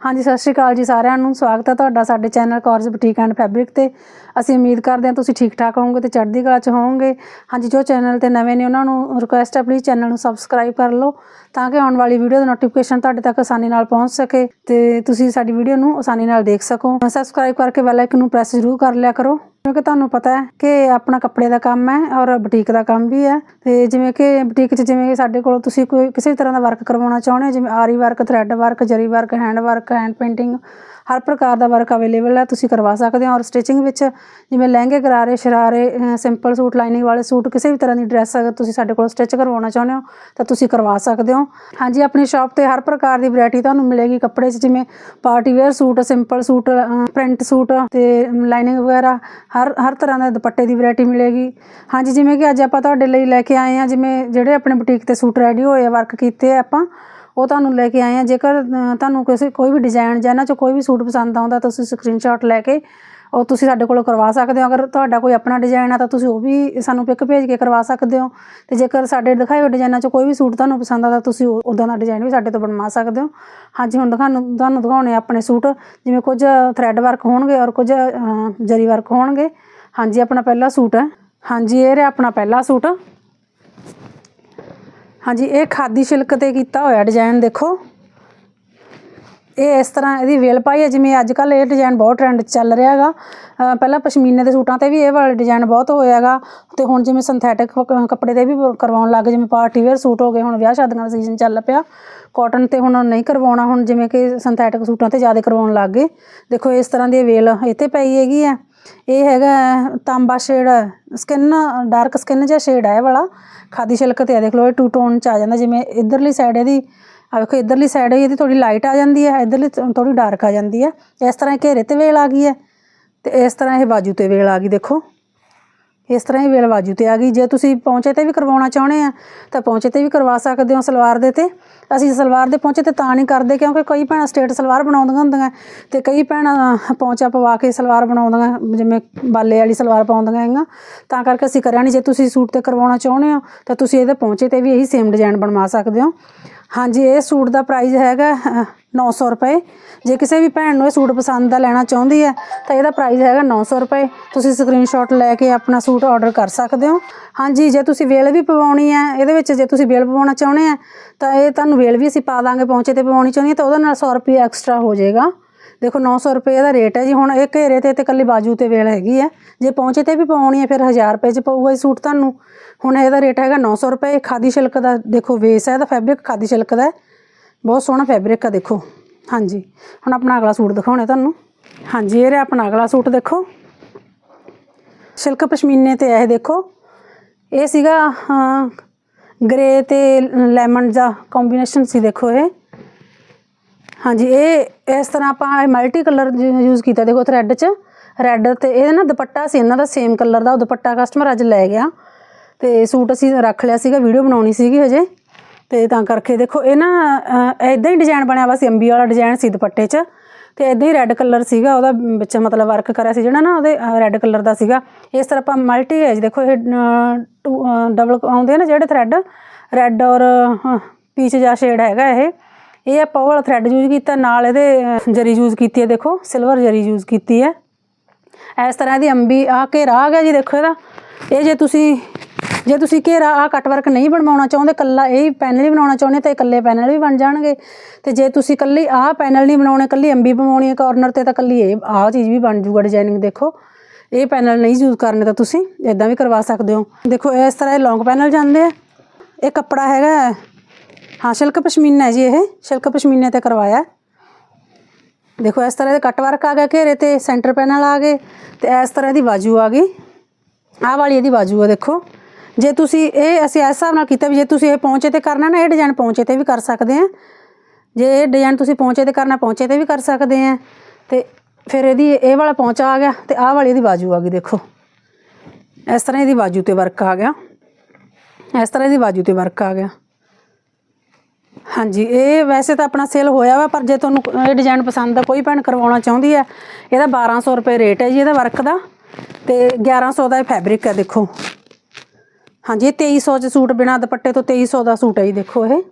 ਹਾਂਜੀ, ਸਤਿ ਸ਼੍ਰੀ ਅਕਾਲ ਜੀ ਸਾਰਿਆਂ ਨੂੰ। ਸਵਾਗਤ ਹੈ ਤੁਹਾਡਾ ਸਾਡੇ channel Kaurz boutique and fabric ਤੇ। ਅਸੀਂ ਉਮੀਦ ਕਰਦੇ ਹਾਂ ਤੁਸੀਂ ਠੀਕ ਠਾਕ ਹੋਵੋਗੇ ਤੇ ਚੜ੍ਹਦੀ ਕਲਾ ਚ ਹੋਵੋਗੇ। ਹਾਂਜੀ, ਜੋ ਚੈਨਲ ਤੇ ਨਵੇਂ ਨੇ, ਉਹਨਾਂ ਨੂੰ ਰਿਕੁਐਸਟ ਹੈ ਪਲੀਜ਼ ਚੈਨਲ ਨੂੰ ਸਬਸਕ੍ਰਾਈਬ ਕਰ ਲਓ ਤਾਂ ਕਿ ਆਉਣ ਵਾਲੀ ਵੀਡੀਓ ਦਾ ਨੋਟੀਫਿਕੇਸ਼ਨ ਤੁਹਾਡੇ ਤੱਕ ਆਸਾਨੀ ਨਾਲ ਪਹੁੰਚ ਸਕੇ ਤੇ ਤੁਸੀਂ ਸਾਡੀ ਵੀਡੀਓ ਨੂੰ ਆਸਾਨੀ ਨਾਲ ਦੇਖ ਸਕੋ। ਸਬਸਕ੍ਰਾਈਬ ਕਰਕੇ ਬੈਲ ਆਈਕਨ ਨੂੰ ਪ੍ਰੈਸ ਜ਼ਰੂਰ ਕਰ ਲਿਆ ਕਰੋ। ਕਿਉਂਕਿ ਤੁਹਾਨੂੰ ਪਤਾ ਹੈ ਕਿ ਆਪਣਾ ਕੱਪੜੇ ਦਾ ਕੰਮ ਹੈ ਔਰ ਬੁਟੀਕ ਦਾ ਕੰਮ ਵੀ ਹੈ। ਤੇ ਜਿਵੇਂ ਕਿ ਬੁਟੀਕ 'ਚ ਜਿਵੇਂ ਕਿ ਸਾਡੇ ਕੋਲ ਤੁਸੀਂ ਕੋਈ ਕਿਸੇ ਵੀ ਤਰ੍ਹਾਂ ਦਾ ਵਰਕ ਕਰਵਾਉਣਾ ਚਾਹੁੰਦੇ ਹੋ, ਜਿਵੇਂ aari work thread work zari work hand work hand painting ਹਰ ਪ੍ਰਕਾਰ ਦਾ ਵਰਕ ਅਵੇਲੇਬਲ ਹੈ, ਤੁਸੀਂ ਕਰਵਾ ਸਕਦੇ ਹੋ। ਔਰ ਸਟਿਚਿੰਗ ਵਿੱਚ ਜਿਵੇਂ ਲਹਿੰਗੇ ਗਰਾਰੇ ਸ਼ਰਾਰੇ ਸਿੰਪਲ ਸੂਟ ਲਾਈਨਿੰਗ ਵਾਲੇ ਸੂਟ, ਕਿਸੇ ਵੀ ਤਰ੍ਹਾਂ ਦੀ ਡਰੈਸ ਅਗਰ ਤੁਸੀਂ ਸਾਡੇ ਕੋਲ ਸਟਿਚ ਕਰਵਾਉਣਾ ਚਾਹੁੰਦੇ ਹੋ, ਤਾਂ ਤੁਸੀਂ ਕਰਵਾ ਸਕਦੇ ਹੋ। ਹਾਂਜੀ, ਆਪਣੀ ਸ਼ਾਪ ਤੇ ਹਰ ਪ੍ਰਕਾਰ ਦੀ ਵੈਰਾਈਟੀ ਤੁਹਾਨੂੰ ਮਿਲੇਗੀ। ਕੱਪੜੇ 'ਚ ਜਿਵੇਂ party wear suit simple suit print suit ਤੇ ਲਾਈਨਿੰਗ ਵਗੈਰਾ, ਹਰ ਹਰ ਤਰ੍ਹਾਂ ਦਾ ਦੁਪੱਟੇ ਦੀ ਵੈਰਾਈਟੀ ਮਿਲੇਗੀ। ਹਾਂਜੀ, ਜਿਵੇਂ ਕਿ ਅੱਜ ਆਪਾਂ ਤੁਹਾਡੇ ਲਈ ਲੈ ਕੇ ਆਏ ਹਾਂ, ਜਿਵੇਂ ਜਿਹੜੇ ਆਪਣੇ ਬੁਟੀਕ ਤੇ ਸੂਟ ਰੈਡੀ ਹੋਏ ਆ ਵਰਕ ਕੀਤੇ ਆ ਆਪਾਂ ਉਹ ਤੁਹਾਨੂੰ ਲੈ ਕੇ ਆਏ ਆ। ਜੇਕਰ ਤੁਹਾਨੂੰ ਕਿਸੇ, ਕੋਈ ਵੀ ਡਿਜ਼ਾਈਨ ਜਾਂ ਇਹਨਾਂ ਚੋਂ ਕੋਈ ਵੀ ਸੂਟ ਪਸੰਦ ਆਉਂਦਾ ਤਾਂ ਤੁਸੀਂ ਸਕਰੀਨਸ਼ਾਟ ਲੈ ਕੇ ਉਹ ਤੁਸੀਂ ਸਾਡੇ ਕੋਲੋਂ ਕਰਵਾ ਸਕਦੇ ਹੋ। ਅਗਰ ਤੁਹਾਡਾ ਕੋਈ ਆਪਣਾ ਡਿਜ਼ਾਈਨ ਆ, ਤਾਂ ਤੁਸੀਂ ਉਹ ਵੀ ਸਾਨੂੰ ਪਿਕ ਭੇਜ ਕੇ ਕਰਵਾ ਸਕਦੇ ਹੋ। ਤੇ ਜੇਕਰ ਸਾਡੇ ਦਿਖਾਏ ਹੋਏ ਡਿਜ਼ਾਈਨਾਂ ਚੋਂ ਕੋਈ ਵੀ ਸੂਟ ਤੁਹਾਨੂੰ ਪਸੰਦ ਆਦਾ ਤੁਸੀਂ ਉਦਾਂ ਦਾ ਡਿਜ਼ਾਈਨ ਵੀ ਸਾਡੇ ਤੋਂ ਬਣਵਾ ਸਕਦੇ ਹੋ। ਹਾਂਜੀ, ਹੁਣ ਦਿਖਾਉਣ ਤੁਹਾਨੂੰ ਦਿਖਾਉਣੇ ਆਪਣੇ ਸੂਟ। ਜਿਵੇਂ ਕੁਝ ਥਰੈਡ ਵਰਕ ਹੋਣਗੇ ਔਰ ਕੁਝ ਜਰੀ ਵਰਕ ਹੋਣਗੇ। ਹਾਂਜੀ, ਆਪਣਾ ਪਹਿਲਾ ਸੂਟ ਹੈ। ਹਾਂਜੀ, ਇਹ ਰਿਹਾ ਆਪਣਾ ਪਹਿਲਾ ਸੂਟ। ਹਾਂਜੀ ਇਹ ਖਾਦੀ ਸਿਲਕ ਤੇ ਕੀਤਾ ਹੋਇਆ ਡਿਜ਼ਾਈਨ ਦੇਖੋ। ਇਹ ਇਸ ਤਰ੍ਹਾਂ ਇਹਦੀ ਵੇਲ ਪਾਈ ਹੈ ਜਿਵੇਂ ਅੱਜ ਕੱਲ ਇਹ ਡਿਜ਼ਾਈਨ ਬਹੁਤ ਟ੍ਰੈਂਡ ਚੱਲ ਰਿਹਾ ਹੈਗਾ। ਪਹਿਲਾਂ ਪਸ਼ਮੀਨੇ ਦੇ ਸੂਟਾਂ ਤੇ ਵੀ ਇਹ ਵਾਲਾ ਡਿਜ਼ਾਈਨ ਬਹੁਤ ਹੋਇਆ ਹੈਗਾ। ਤੇ ਹੁਣ ਜਿਵੇਂ ਸਿੰਥੈਟਿਕ ਕੱਪੜੇ ਤੇ ਵੀ ਕਰਵਾਉਣ ਲੱਗ ਗਏ, ਜਿਵੇਂ ਪਾਰਟੀ ਵੇਅਰ ਸੂਟ ਹੋ ਗਏ ਹੁਣ ਵਿਆਹ ਸ਼ਾਦੀਆਂ ਦਾ ਸੀਜ਼ਨ ਚੱਲ ਪਿਆ। ਕਾਟਨ ਤੇ ਹੁਣ ਨਹੀਂ ਕਰਵਾਉਣਾ ਹੁਣ ਜਿਵੇਂ ਕਿ ਸਿੰਥੈਟਿਕ ਸੂਟਾਂ ਤੇ ਜ਼ਿਆਦਾ ਕਰਵਾਉਣ ਲੱਗ ਗਏ। ਦੇਖੋ ਇਸ ਤਰ੍ਹਾਂ ਦੀ ਵੇਲ ਇੱਥੇ ਪਈ ਹੈਗੀ ਆ ਇਹ ਹੈਗਾ ਤਾਂਬਾ ਸ਼ੇਡ ਸਕਿਨ ਡਾਰਕ ਸਕਿਨ ਜਿਹਾ ਸ਼ੇਡ ਹੈ ਇਹ ਵਾਲਾ। ਖਾਦੀ ਸਿਲਕ ਤੇ ਆ, ਦੇਖ ਲਓ ਇਹ ਟੂ ਟੋਨ ਚ ਆ ਜਾਂਦਾ। ਜਿਵੇਂ ਇਧਰਲੀ ਸਾਈਡ ਇਹਦੀ ਆ ਵੇਖੋ, ਇਧਰਲੀ ਸਾਈਡ ਇਹਦੀ ਥੋੜੀ ਲਾਈਟ ਆ ਜਾਂਦੀ ਹੈ, ਇਧਰਲੀ ਥੋੜੀ ਡਾਰਕ ਆ ਜਾਂਦੀ ਹੈ। ਇਸ ਤਰ੍ਹਾਂ ਇਹ ਘੇਰੇ ਤੇ ਵੇਲ ਆ ਗਈ ਹੈ। ਤੇ ਇਸ ਤਰ੍ਹਾਂ ਇਹ ਬਾਜੂ ਤੇ ਵੇਲ ਆ ਗਈ, ਦੇਖੋ। ਇਸ ਤਰ੍ਹਾਂ ਹੀ ਵੇਲ ਬਾਜੂ ਤੇ ਆ ਗਈ। ਜੇ ਤੁਸੀਂ ਪੌਂਚੇ ਤੇ ਵੀ ਕਰਵਾਉਣਾ ਚਾਹੁੰਦੇ ਆ, ਤਾਂ ਪੌਂਚੇ ਤੇ ਵੀ ਕਰਵਾ ਸਕਦੇ ਹੋ ਸਲਵਾਰ ਦੇ ਤੇ। ਅਸੀਂ ਸਲਵਾਰ ਦੇ ਪਹੁੰਚੇ ਤੇ ਤਾਂ ਨਹੀਂ ਕਰਦੇ ਕਿਉਂਕਿ ਕਈ ਭੈਣਾਂ ਸਟੇਟ ਸਲਵਾਰ ਬਣਾਉਂਦੀਆਂ ਹੁੰਦੀਆਂ ਤੇ ਕਈ ਭੈਣਾਂ ਪਹੁੰਚਾ ਪਵਾ ਕੇ ਸਲਵਾਰ ਬਣਾਉਂਦੀਆਂ, ਜਿਵੇਂ ਬਾਲੇ ਵਾਲੀ ਸਲਵਾਰ ਪਾਉਂਦੀਆਂ ਹੈਗੀਆਂ। ਤਾਂ ਕਰਕੇ ਅਸੀਂ ਕਰਿਆ ਨਹੀਂ ਜੇ ਤੁਸੀਂ ਸੂਟ ਤੇ ਕਰਵਾਉਣਾ ਚਾਹੁੰਦੇ ਹੋ, ਤਾਂ ਤੁਸੀਂ ਇਹਦੇ ਪਹੁੰਚੇ ਤੇ ਵੀ ਇਹੀ ਸੇਮ ਡਿਜ਼ਾਈਨ ਬਣਵਾ ਸਕਦੇ ਹੋ। ਹਾਂਜੀ, ਇਹ ਸੂਟ ਦਾ ਪ੍ਰਾਈਸ ਹੈਗਾ 900 ਰੁਪਏ। ਜੇ ਕਿਸੇ ਵੀ ਭੈਣ ਨੂੰ ਇਹ ਸੂਟ ਪਸੰਦ ਦਾ ਲੈਣਾ ਚਾਹੁੰਦੀ ਹੈ, ਤਾਂ ਇਹਦਾ ਪ੍ਰਾਈਸ ਹੈਗਾ 900 ਰੁਪਏ। ਤੁਸੀਂ ਸਕਰੀਨਸ਼ਾਟ ਲੈ ਕੇ ਆਪਣਾ ਸੂਟ ਆਰਡਰ ਕਰ ਸਕਦੇ ਹੋ। ਹਾਂਜੀ, ਜੇ ਤੁਸੀਂ ਵੇਲ ਵੀ ਪਵਾਉਣੀ ਹੈ, ਇਹਦੇ ਵਿੱਚ ਜੇ ਤੁਸੀਂ ਵੇਲ ਪਵਾਉਣਾ ਚਾਹੁੰਦੇ ਆ ਤਾਂ ਇਹ ਤੁਹਾਨੂੰ ਵੇਲ ਵੀ ਅਸੀਂ ਪਾ ਦਾਂਗੇ ਪਹੁੰਚੇ ਤੇ ਪਵਾਉਣੀ ਚਾਹੁੰਦੀ ਹੈ, ਤਾਂ ਉਹਦੇ ਨਾਲ 100 ਰੁਪਏ ਐਕਸਟਰਾ ਹੋ ਜਾਏਗਾ। ਦੇਖੋ 900 ਰੁਪਏ ਦਾ ਰੇਟ ਹੈ ਜੀ। ਹੁਣ ਇਹ ਘੇਰੇ ਤੇ ਤੇ ਕੱਲੀ ਬਾਜੂ ਤੇ ਵੇਲ ਹੈਗੀ ਹੈ। ਜੇ ਪਹੁੰਚੇ ਤੇ ਵੀ ਪਵਾਉਣੀ ਹੈ, ਫਿਰ 1000 ਰੁਪਏ ਚ ਪਊਗਾ ਇਹ ਸੂਟ ਤੁਹਾਨੂੰ। ਹੁਣ ਇਹਦਾ ਰੇਟ ਹੈਗਾ 900 ਰੁਪਏ। ਖਾਦੀ ਸਿਲਕ ਦਾ ਦੇਖੋ ਵੇਸ ਹੈ, ਇਹਦਾ ਫੈਬਰਿਕ ਖਾਦੀ ਸਿਲਕ ਦਾ ਹੈ। ਬਹੁਤ ਸੋਹਣਾ ਫੈਬਰਿਕ ਆ, ਦੇਖੋ। ਹਾਂਜੀ। ਹੁਣ ਆਪਣਾ ਅਗਲਾ ਸੂਟ ਦਿਖਾਉਣੇ ਤੁਹਾਨੂੰ। ਹਾਂਜੀ, ਇਹ ਰਿਹਾ ਆਪਣਾ ਅਗਲਾ ਸੂਟ, ਦੇਖੋ। ਸਿਲਕ ਪਸ਼ਮੀਨੇ ਤੇ ਇਹ, ਦੇਖੋ। ਇਹ ਸੀਗਾ ਗ੍ਰੇ ਤੇ ਲੈਮਨ ਦਾ ਕੰਬੀਨੇਸ਼ਨ ਸੀ, ਦੇਖੋ ਇਹ। ਹਾਂਜੀ, ਇਹ ਇਸ ਤਰ੍ਹਾਂ ਆਪਾਂ ਮਲਟੀ ਕਲਰ ਯੂਜ਼ ਕੀਤਾ, ਦੇਖੋ ਥਰੈਡ 'ਚ। ਰੈੱਡ ਤੇ ਇਹ ਨਾ ਦੁਪੱਟਾ ਸੀ, ਇਹਨਾਂ ਦਾ ਸੇਮ ਕਲਰ ਦਾ, ਉਹ ਦੁਪੱਟਾ ਕਸਟਮਰ ਅੱਜ ਲੈ ਗਿਆ। ਤੇ ਸੂਟ ਅਸੀਂ ਰੱਖ ਲਿਆ ਸੀਗਾ ਵੀਡੀਓ ਬਣਾਉਣੀ ਸੀਗੀ ਹਜੇ। ਤੇ ਤਾਂ ਕਰਕੇ ਦੇਖੋ, ਇਹ ਨਾ ਇਦਾਂ ਹੀ ਡਿਜ਼ਾਈਨ ਬਣਿਆ ਵਾ ਸੀ ਅੰਬੀ ਵਾਲਾ ਡਿਜ਼ਾਈਨ ਸੀ ਦੁਪੱਟੇ 'ਚ। ਤੇ ਇਦਾਂ ਹੀ ਰੈੱਡ ਕਲਰ ਸੀਗਾ, ਉਹਦਾ ਵਿੱਚ ਮਤਲਬ ਵਰਕ ਕਰਿਆ ਸੀ ਜਿਹੜਾ ਨਾ, ਉਹਦੇ ਰੈੱਡ ਕਲਰ ਦਾ ਸੀਗਾ। ਇਸ ਤਰ੍ਹਾਂ ਆਪਾਂ ਮਲਟੀ ਹੈ ਦੇਖੋ ਇਹ ਡਬਲ ਆਉਂਦੇ ਆ ਨਾ ਜਿਹੜੇ ਥ੍ਰੈਡ ਰੈੱਡ ਔਰ ਪੀਚ ਜਿਹਾ ਸ਼ੇਡ ਹੈਗਾ ਇਹ। ਇਹ ਆਪਾਂ ਉਹ ਵਾਲਾ ਥਰੈਡ ਯੂਜ਼ ਕੀਤਾ, ਨਾਲ ਇਹਦੇ ਜਰੀ ਯੂਜ਼ ਕੀਤੀ ਹੈ, ਦੇਖੋ ਸਿਲਵਰ ਜਰੀ ਯੂਜ਼ ਕੀਤੀ ਹੈ। ਇਸ ਤਰ੍ਹਾਂ ਦੀ ਅੰਬੀ ਆ ਘੇਰਾ ਆ ਗਿਆ ਜੀ, ਦੇਖੋ ਇਹਦਾ। ਇਹ ਜੇ ਤੁਸੀਂ ਜੇ ਤੁਸੀਂ ਘੇਰਾ ਆ ਕੱਟ ਵਰਕ ਨਹੀਂ ਬਣਵਾਉਣਾ ਚਾਹੁੰਦੇ ਕੱਲਾ ਇਹ ਪੈਨਲ ਹੀ ਬਣਾਉਣਾ ਚਾਹੁੰਦੇ ਤਾਂ ਇਕੱਲੇ ਪੈਨਲ ਵੀ ਬਣ ਜਾਣਗੇ। ਤੇ ਜੇ ਤੁਸੀਂ ਕੱਲੀ ਆਹ ਪੈਨਲ ਨਹੀਂ ਬਣਾਉਣੇ ਕੱਲੀ ਅੰਬੀ ਬਣਾਉਣੀ ਹੈ ਕਾਰਨਰ ਤੇ ਤਾਂ ਕੱਲੀ ਇਹ ਆਹ ਚੀਜ਼ ਵੀ ਬਣ ਜੂਗਾ ਡਿਜ਼ਾਈਨਿੰਗ ਦੇਖੋ। ਇਹ ਪੈਨਲ ਨਹੀਂ ਯੂਜ਼ ਕਰਨੇ ਤਾਂ ਤੁਸੀਂ ਇਦਾਂ ਵੀ ਕਰਵਾ ਸਕਦੇ ਹੋ। ਦੇਖੋ, ਇਸ ਤਰ੍ਹਾਂ ਇਹ ਲੌਂਗ ਪੈਨਲ ਜਾਂਦੇ ਆ। ਇਹ ਕੱਪੜਾ ਹੈਗਾ ਹਾਂ। ਸਿਲਕ ਪਸ਼ਮੀਨਾ ਹੈ ਜੀ ਇਹ। ਸਿਲਕ ਪਸ਼ਮੀਨੇ ਤੇ ਕਰਵਾਇਆ ਦੇਖੋ, ਇਸ ਤਰ੍ਹਾਂ ਦੇ ਕੱਟ ਵਰਕ ਆ ਗਿਆ ਘੇਰੇ ਤੇ ਸੈਂਟਰ ਪੈਨਲ ਆ ਗਏ ਤੇ ਇਸ ਤਰ੍ਹਾਂ ਦੀ ਬਾਜੂ ਆ ਗਈ। ਆਹ ਵਾਲੀ ਇਹਦੀ ਬਾਜੂ ਆ, ਦੇਖੋ। ਜੇ ਤੁਸੀਂ ਇਹ ਅਸੀਂ ਇਸ ਹਿਸਾਬ ਨਾਲ ਕੀਤਾ ਵੀ ਜੇ ਤੁਸੀਂ ਇਹ ਪਹੁੰਚੇ ਤੇ ਕਰਨਾ ਨਾ, ਇਹ ਡਿਜ਼ਾਈਨ ਪਹੁੰਚੇ ਤੇ ਵੀ ਕਰ ਸਕਦੇ ਆ। ਜੇ ਇਹ ਡਿਜ਼ਾਈਨ ਤੁਸੀਂ ਪਹੁੰਚੇ ਤੇ ਕਰਨਾ, ਪਹੁੰਚੇ ਤੇ ਵੀ ਕਰ ਸਕਦੇ ਆ। ਤੇ ਫਿਰ ਇਹਦੀ ਇਹ ਵਾਲਾ ਪਹੁੰਚਾ ਆ ਗਿਆ ਤੇ ਆਹ ਵਾਲੀ ਇਹਦੀ ਬਾਜੂ ਆ ਗਈ ਦੇਖੋ। ਇਸ ਤਰ੍ਹਾਂ ਇਹਦੀ ਬਾਜੂ ਤੇ ਵਰਕ ਆ ਗਿਆ। ਇਸ ਤਰ੍ਹਾਂ ਇਹਦੀ ਬਾਜੂ ਤੇ ਵਰਕ ਆ ਗਿਆ। ਹਾਂਜੀ, ਇਹ ਵੈਸੇ ਤਾਂ ਆਪਣਾ ਸੇਲ ਹੋਇਆ ਵਾ, ਪਰ ਜੇ ਤੁਹਾਨੂੰ ਇਹ ਡਿਜ਼ਾਈਨ ਪਸੰਦ ਆ, ਕੋਈ ਭੈਣ ਕਰਵਾਉਣਾ ਚਾਹੁੰਦੀ ਹੈ ਇਹਦਾ 1200 ਰੁਪਏ ਰੇਟ ਹੈ ਜੀ ਇਹਦਾ ਵਰਕ ਦਾ। ਤੇ 1100 ਦਾ ਇਹ ਫੈਬਰਿਕ ਹੈ ਦੇਖੋ। ਹਾਂਜੀ, ਇਹ 2300 ਚ ਸੂਟ ਬਿਨਾ ਦੁਪੱਟੇ ਤੋਂ 2300 ਦਾ ਸੂਟ ਹੈ ਜੀ, ਦੇਖੋ ਇਹ।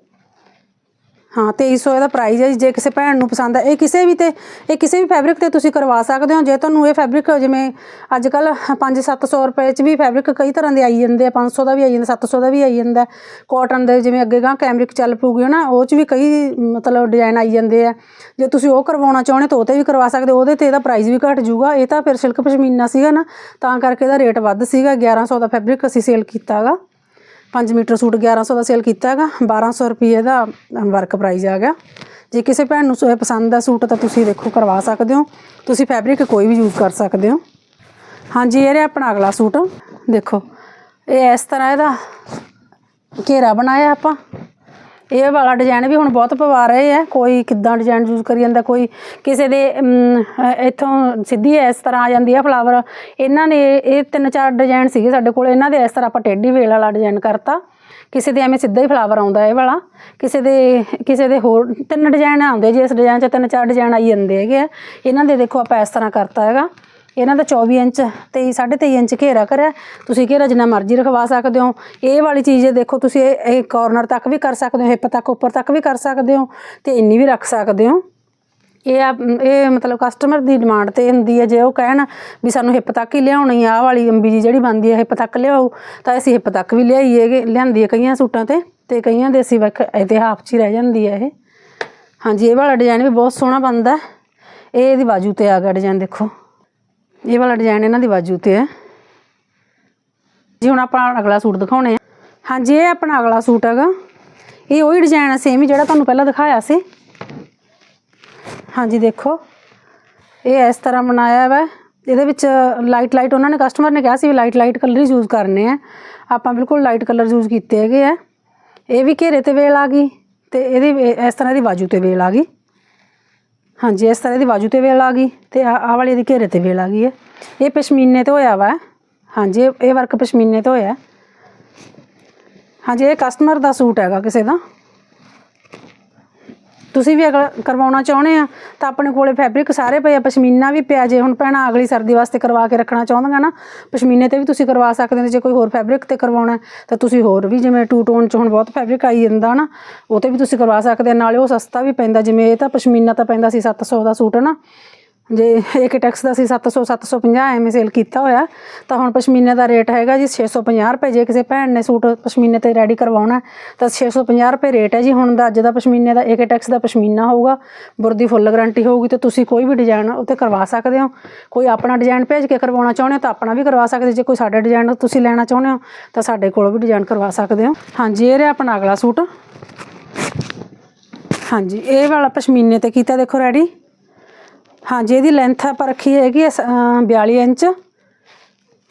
ਹਾਂ 2300 ਇਹਦਾ ਪ੍ਰਾਈਸ ਹੈ ਜੀ। ਜੇ ਕਿਸੇ ਭੈਣ ਨੂੰ ਪਸੰਦ ਹੈ, ਇਹ ਕਿਸੇ ਵੀ ਤੇ, ਇਹ ਕਿਸੇ ਵੀ ਫੈਬਰਿਕ ਤੇ ਤੁਸੀਂ ਕਰਵਾ ਸਕਦੇ ਹੋ ਜੇ ਤੁਹਾਨੂੰ ਇਹ ਫੈਬਰਿਕ ਜਿਵੇਂ ਅੱਜ ਕੱਲ 5-700 ਰੁਪਏ ਚ ਵੀ ਫੈਬਰਿਕ ਕਈ ਤਰ੍ਹਾਂ ਦੇ ਆਈ ਜਾਂਦੇ ਆ 500 ਦਾ ਵੀ ਆਈ ਜਾਂਦਾ 700 ਦਾ ਵੀ ਆਈ ਜਾਂਦਾ ਕਾਟਨ ਦੇ ਜਿਵੇਂ ਅੱਗੇ ਗਾਂ ਕੈਮਰਿਕ ਚੱਲ ਪੂਗੀ ਨਾ ਉਹ ਚ ਵੀ ਕਈ, ਮਤਲਬ ਡਿਜ਼ਾਈਨ ਆਈ ਜਾਂਦੇ ਆ ਜੇ ਤੁਸੀਂ ਉਹ ਕਰਵਾਉਣਾ ਚਾਹੁੰਦੇ ਤਾਂ ਉਹ ਤੇ ਵੀ ਕਰਵਾ ਸਕਦੇ ਹੋ। ਉਹਦੇ ਤੇ ਇਹਦਾ ਪ੍ਰਾਈਸ ਵੀ ਘਟ ਜਾਊਗਾ ਇਹ ਤਾਂ ਫਿਰ ਸਿਲਕ ਪਸ਼ਮੀਨਾ ਸੀਗਾ ਨਾ, ਤਾਂ ਕਰਕੇ ਇਹਦਾ ਰੇਟ ਵੱਧ ਸੀਗਾ 1100 ਦਾ ਫੈਬਰਿਕ ਅਸੀਂ ਸੇਲ ਕੀਤਾਗਾ 5 ਮੀਟਰ ਸੂਟ 1100 ਦਾ ਸੇਲ ਕੀਤਾ ਹੈਗਾ 1200 ਰੁਪਏ ਦਾ ਵਰਕ ਪ੍ਰਾਈਸ ਆ ਗਿਆ। ਜੇ ਕਿਸੇ ਭੈਣ ਨੂੰ ਸੋ ਪਸੰਦ ਆ ਸੂਟ, ਤਾਂ ਤੁਸੀਂ ਦੇਖੋ, ਕਰਵਾ ਸਕਦੇ ਹੋ। ਤੁਸੀਂ ਫੈਬਰਿਕ ਕੋਈ ਵੀ ਯੂਜ਼ ਕਰ ਸਕਦੇ ਹੋ। ਹਾਂਜੀ, ਇਹ ਰਿਹਾ ਆਪਣਾ ਅਗਲਾ ਸੂਟ। ਦੇਖੋ, ਇਹ ਇਸ ਤਰ੍ਹਾਂ ਇਹਦਾ ਘੇਰਾ ਬਣਾਇਆ ਆਪਾਂ। ਇਹ ਵਾਲਾ ਡਿਜ਼ਾਈਨ ਵੀ ਹੁਣ ਬਹੁਤ ਪਵਾ ਰਹੇ ਆ। ਕੋਈ ਕਿੱਦਾਂ ਡਿਜ਼ਾਈਨ ਯੂਜ਼ ਕਰੀ ਜਾਂਦਾ, ਕੋਈ ਕਿਸੇ ਦੇ ਇੱਥੋਂ ਸਿੱਧੀ ਇਸ ਤਰ੍ਹਾਂ ਆ ਜਾਂਦੀ ਆ ਫਲਾਵਰ ਇਹਨਾਂ ਨੇ ਇਹ ਤਿੰਨ ਚਾਰ ਡਿਜ਼ਾਈਨ ਸੀਗੇ ਸਾਡੇ ਕੋਲ। ਇਹਨਾਂ ਦੇ ਇਸ ਤਰ੍ਹਾਂ ਆਪਾਂ ਟੇਢੀ ਵੇਲ ਵਾਲਾ ਡਿਜ਼ਾਈਨ ਕਰਤਾ। ਕਿਸੇ ਦੇ ਐਵੇਂ ਸਿੱਧਾ ਹੀ ਫਲਾਵਰ ਆਉਂਦਾ ਇਹ ਵਾਲਾ। ਕਿਸੇ ਦੇ ਕਿਸੇ ਦੇ ਹੋਰ ਤਿੰਨ ਡਿਜ਼ਾਈਨ ਆਉਂਦੇ ਜੀ ਇਸ ਡਿਜ਼ਾਈਨ 'ਚ ਤਿੰਨ ਚਾਰ ਡਿਜ਼ਾਈਨ ਆਈ ਜਾਂਦੇ ਹੈਗੇ ਆ। ਇਹਨਾਂ ਦੇ ਦੇਖੋ ਆਪਾਂ ਇਸ ਤਰ੍ਹਾਂ ਕਰਤਾ ਹੈਗਾ। ਇਹਨਾਂ ਦਾ 24 ਇੰਚ ਤੇ 23.5 ਇੰਚ ਘੇਰਾ ਕਰਿਆ। ਤੁਸੀਂ ਘੇਰਾ ਜਿੰਨਾ ਮਰਜ਼ੀ ਰਖਵਾ ਸਕਦੇ ਹੋ। ਇਹ ਵਾਲੀ ਚੀਜ਼ ਦੇਖੋ, ਤੁਸੀਂ ਇਹ ਇਹ ਕਾਰਨਰ ਤੱਕ ਵੀ ਕਰ ਸਕਦੇ ਹੋ, ਹਿੱਪ ਤੱਕ, ਉੱਪਰ ਤੱਕ ਵੀ ਕਰ ਸਕਦੇ ਹੋ ਤੇ ਇੰਨੀ ਵੀ ਰੱਖ ਸਕਦੇ ਹੋ। ਇਹ ਆ, ਇਹ ਮਤਲਬ ਕਸਟਮਰ ਦੀ ਡਿਮਾਂਡ ਤੇ ਹੁੰਦੀ ਹੈ। ਜੇ ਉਹ ਕਹਿਣ ਵੀ ਸਾਨੂੰ ਹਿੱਪ ਤੱਕ ਹੀ ਲਿਆਉਣੀ ਆ, ਆਹ ਵਾਲੀ ਅੰਬੀ ਜੀ ਜਿਹੜੀ ਬਣਦੀ ਹੈ, ਹਿੱਪ ਤੱਕ ਲਿਆਓ, ਤਾਂ ਅਸੀਂ ਹਿੱਪ ਤੱਕ ਵੀ ਲਿਆਈਏ ਲਿਆਂਦੀ ਹੈ ਕਈਆਂ ਸੂਟਾਂ ਤੇ ਤੇ ਕਈਆਂ ਦੇ ਅਸੀਂ ਵਕ ਇਹਦੇ ਹਾਫ 'ਚ ਹੀ ਰਹਿ ਜਾਂਦੀ ਹੈ ਇਹ। ਹਾਂਜੀ, ਇਹ ਵਾਲਾ ਡਿਜ਼ਾਈਨ ਵੀ ਬਹੁਤ ਸੋਹਣਾ ਬਣਦਾ। ਇਹ ਇਹਦੀ ਬਾਜੂ ਤੇ ਆ ਗਿਆ ਡਿਜ਼ਾਈਨ ਦੇਖੋ। ਇਹ ਵਾਲਾ ਡਿਜ਼ਾਈਨ ਇਹਨਾਂ ਦੀ ਬਾਜੂ ਤੇ ਹੈ। ਜੀ, ਹੁਣ ਆਪਾਂ ਅਗਲਾ ਸੂਟ ਦਿਖਾਉਣੇ ਆ। ਹਾਂਜੀ, ਇਹ ਆਪਣਾ ਅਗਲਾ ਸੂਟ ਹੈਗਾ। ਇਹ ਉਹੀ ਡਿਜ਼ਾਈਨ ਹੈ ਸੇਮ ਹੀ ਜਿਹੜਾ ਤੁਹਾਨੂੰ ਪਹਿਲਾਂ ਦਿਖਾਇਆ ਸੀ। ਹਾਂਜੀ, ਦੇਖੋ। ਇਹ ਇਸ ਤਰ੍ਹਾਂ ਬਣਾਇਆ ਵਾ। ਇਹਦੇ ਵਿੱਚ ਲਾਈਟ ਲਾਈਟ ਉਹਨਾਂ ਨੇ ਕਸਟਮਰ ਨੇ ਕਿਹਾ ਸੀ ਵੀ ਲਾਈਟ ਲਾਈਟ ਕਲਰ ਹੀ ਯੂਜ਼ ਕਰਨੇ ਆ। ਆਪਾਂ ਬਿਲਕੁਲ ਲਾਈਟ ਕਲਰ ਯੂਜ਼ ਕੀਤੇ ਹੈਗੇ ਆ। ਇਹ ਵੀ ਘੇਰੇ ਤੇ ਵੇਲ ਆ ਗਈ ਤੇ ਇਹਦੀ, ਇਸ ਤਰ੍ਹਾਂ ਦੀ ਬਾਜੂ ਤੇ ਵੇਲ ਆ ਗਈ। ਹਾਂਜੀ, ਇਸ ਤਰ੍ਹਾਂ ਦੀ ਬਾਜੂ ਤੇ ਵੇਲ ਆ ਗਈ ਤੇ ਆ ਆਹ ਵਾਲੀ ਦੀ ਘੇਰੇ ਤੇ ਵੇਲ ਆ ਗਈ ਹੈ। ਇਹ ਪਸ਼ਮੀਨੇ ਤੋਂ ਹੋਇਆ ਵਾ। ਹਾਂਜੀ, ਇਹ- ਇਹ ਵਰਕ ਪਸ਼ਮੀਨੇ ਤੋਂ ਹੋਇਆ। ਹਾਂਜੀ, ਇਹ ਕਸਟਮਰ ਦਾ ਸੂਟ ਹੈਗਾ ਕਿਸੇ ਦਾ। ਤੁਸੀਂ ਵੀ ਅਗਰ ਕਰਵਾਉਣਾ ਚਾਹੁੰਦੇ ਆ, ਤਾਂ ਆਪਣੇ ਕੋਲੇ ਫੈਬਰਿਕ ਸਾਰੇ ਪਏ ਆ, ਪਸ਼ਮੀਨਾ ਵੀ ਪਿਆ, ਜੇ ਹੁਣ ਭੈਣਾਂ ਅਗਲੀ ਸਰਦੀ ਵਾਸਤੇ ਕਰਵਾ ਕੇ ਰੱਖਣਾ ਚਾਹੁੰਦੀਆਂ ਨਾ, ਪਸ਼ਮੀਨੇ ਤੇ ਵੀ ਤੁਸੀਂ ਕਰਵਾ ਸਕਦੇ ਹੋ ਜੇ ਕੋਈ ਹੋਰ ਫੈਬਰਿਕ ਤੇ ਕਰਵਾਉਣਾ ਤਾਂ ਤੁਸੀਂ ਹੋਰ ਵੀ ਜਿਵੇਂ ਟੂ ਟੋਨ ਚ ਹੁਣ ਬਹੁਤ ਫੈਬਰਿਕ ਆਈ ਜਾਂਦਾ ਨਾ, ਉਹ ਤੇ ਵੀ ਤੁਸੀਂ ਕਰਵਾ ਸਕਦੇ ਆ, ਨਾਲੇ ਉਹ ਸਸਤਾ ਵੀ ਪੈਂਦਾ, ਜਿਵੇਂ ਇਹ ਤਾਂ ਪਸ਼ਮੀਨਾ ਤਾਂ ਪੈਂਦਾ ਸੀ 700 ਦਾ ਸੂਟ ਨਾ ਜੇ ਇੱਕ ਟੈਕਸ ਦਾ ਸੀ 700 750 ਐਵੇਂ ਸੇਲ ਕੀਤਾ ਹੋਇਆ, ਤਾਂ ਹੁਣ ਪਸ਼ਮੀਨੇ ਦਾ ਰੇਟ ਹੈਗਾ ਜੀ 650 ਰੁਪਏ। ਜੇ ਕਿਸੇ ਭੈਣ ਨੇ ਸੂਟ ਪਸ਼ਮੀਨੇ ਤੇ ਰੈਡੀ ਕਰਵਾਉਣਾ ਹੈ, ਤਾਂ 650 ਰੁਪਏ ਰੇਟ ਹੈ ਜੀ। ਹੁਣ ਦਾ ਅੱਜ ਦਾ ਪਸ਼ਮੀਨੇ ਦਾ ਇੱਕ ਟੈਕਸ ਦਾ ਪਸ਼ਮੀਨਾ ਹੋਊਗਾ, ਬੁਰਦੀ ਫੁੱਲ ਗਾਰੰਟੀ ਹੋਊਗੀ, ਤੇ ਤੁਸੀਂ ਕੋਈ ਵੀ ਡਿਜ਼ਾਈਨ ਉੱਤੇ ਕਰਵਾ ਸਕਦੇ ਹੋ। ਕੋਈ ਆਪਣਾ ਡਿਜ਼ਾਈਨ ਭੇਜ ਕੇ ਕਰਵਾਉਣਾ ਚਾਹੁੰਦੇ ਹੋ, ਤਾਂ ਆਪਣਾ ਵੀ ਕਰਵਾ ਸਕਦੇ ਜੇ ਕੋਈ ਸਾਡਾ ਡਿਜ਼ਾਈਨ ਤੁਸੀਂ ਲੈਣਾ ਚਾਹੁੰਦੇ ਹੋ, ਤਾਂ ਸਾਡੇ ਕੋਲੋਂ ਵੀ ਡਿਜ਼ਾਈਨ ਕਰਵਾ ਸਕਦੇ ਹੋ। ਹਾਂਜੀ, ਇਹ ਰਿਹਾ ਆਪਣਾ ਅਗਲਾ ਸੂਟ। ਹਾਂਜੀ, ਇਹ ਵਾਲਾ ਪਸ਼ਮੀਨੇ ਤੇ ਕੀਤਾ, ਦੇਖੋ ਰੈਡੀ ਹਾਂਜੀ ਇਹਦੀ ਲੈਂਥ ਆਪਾਂ ਰੱਖੀ ਹੈਗੀ ਹੈ ਸ- ਅਹ 42 ਇੰਚ।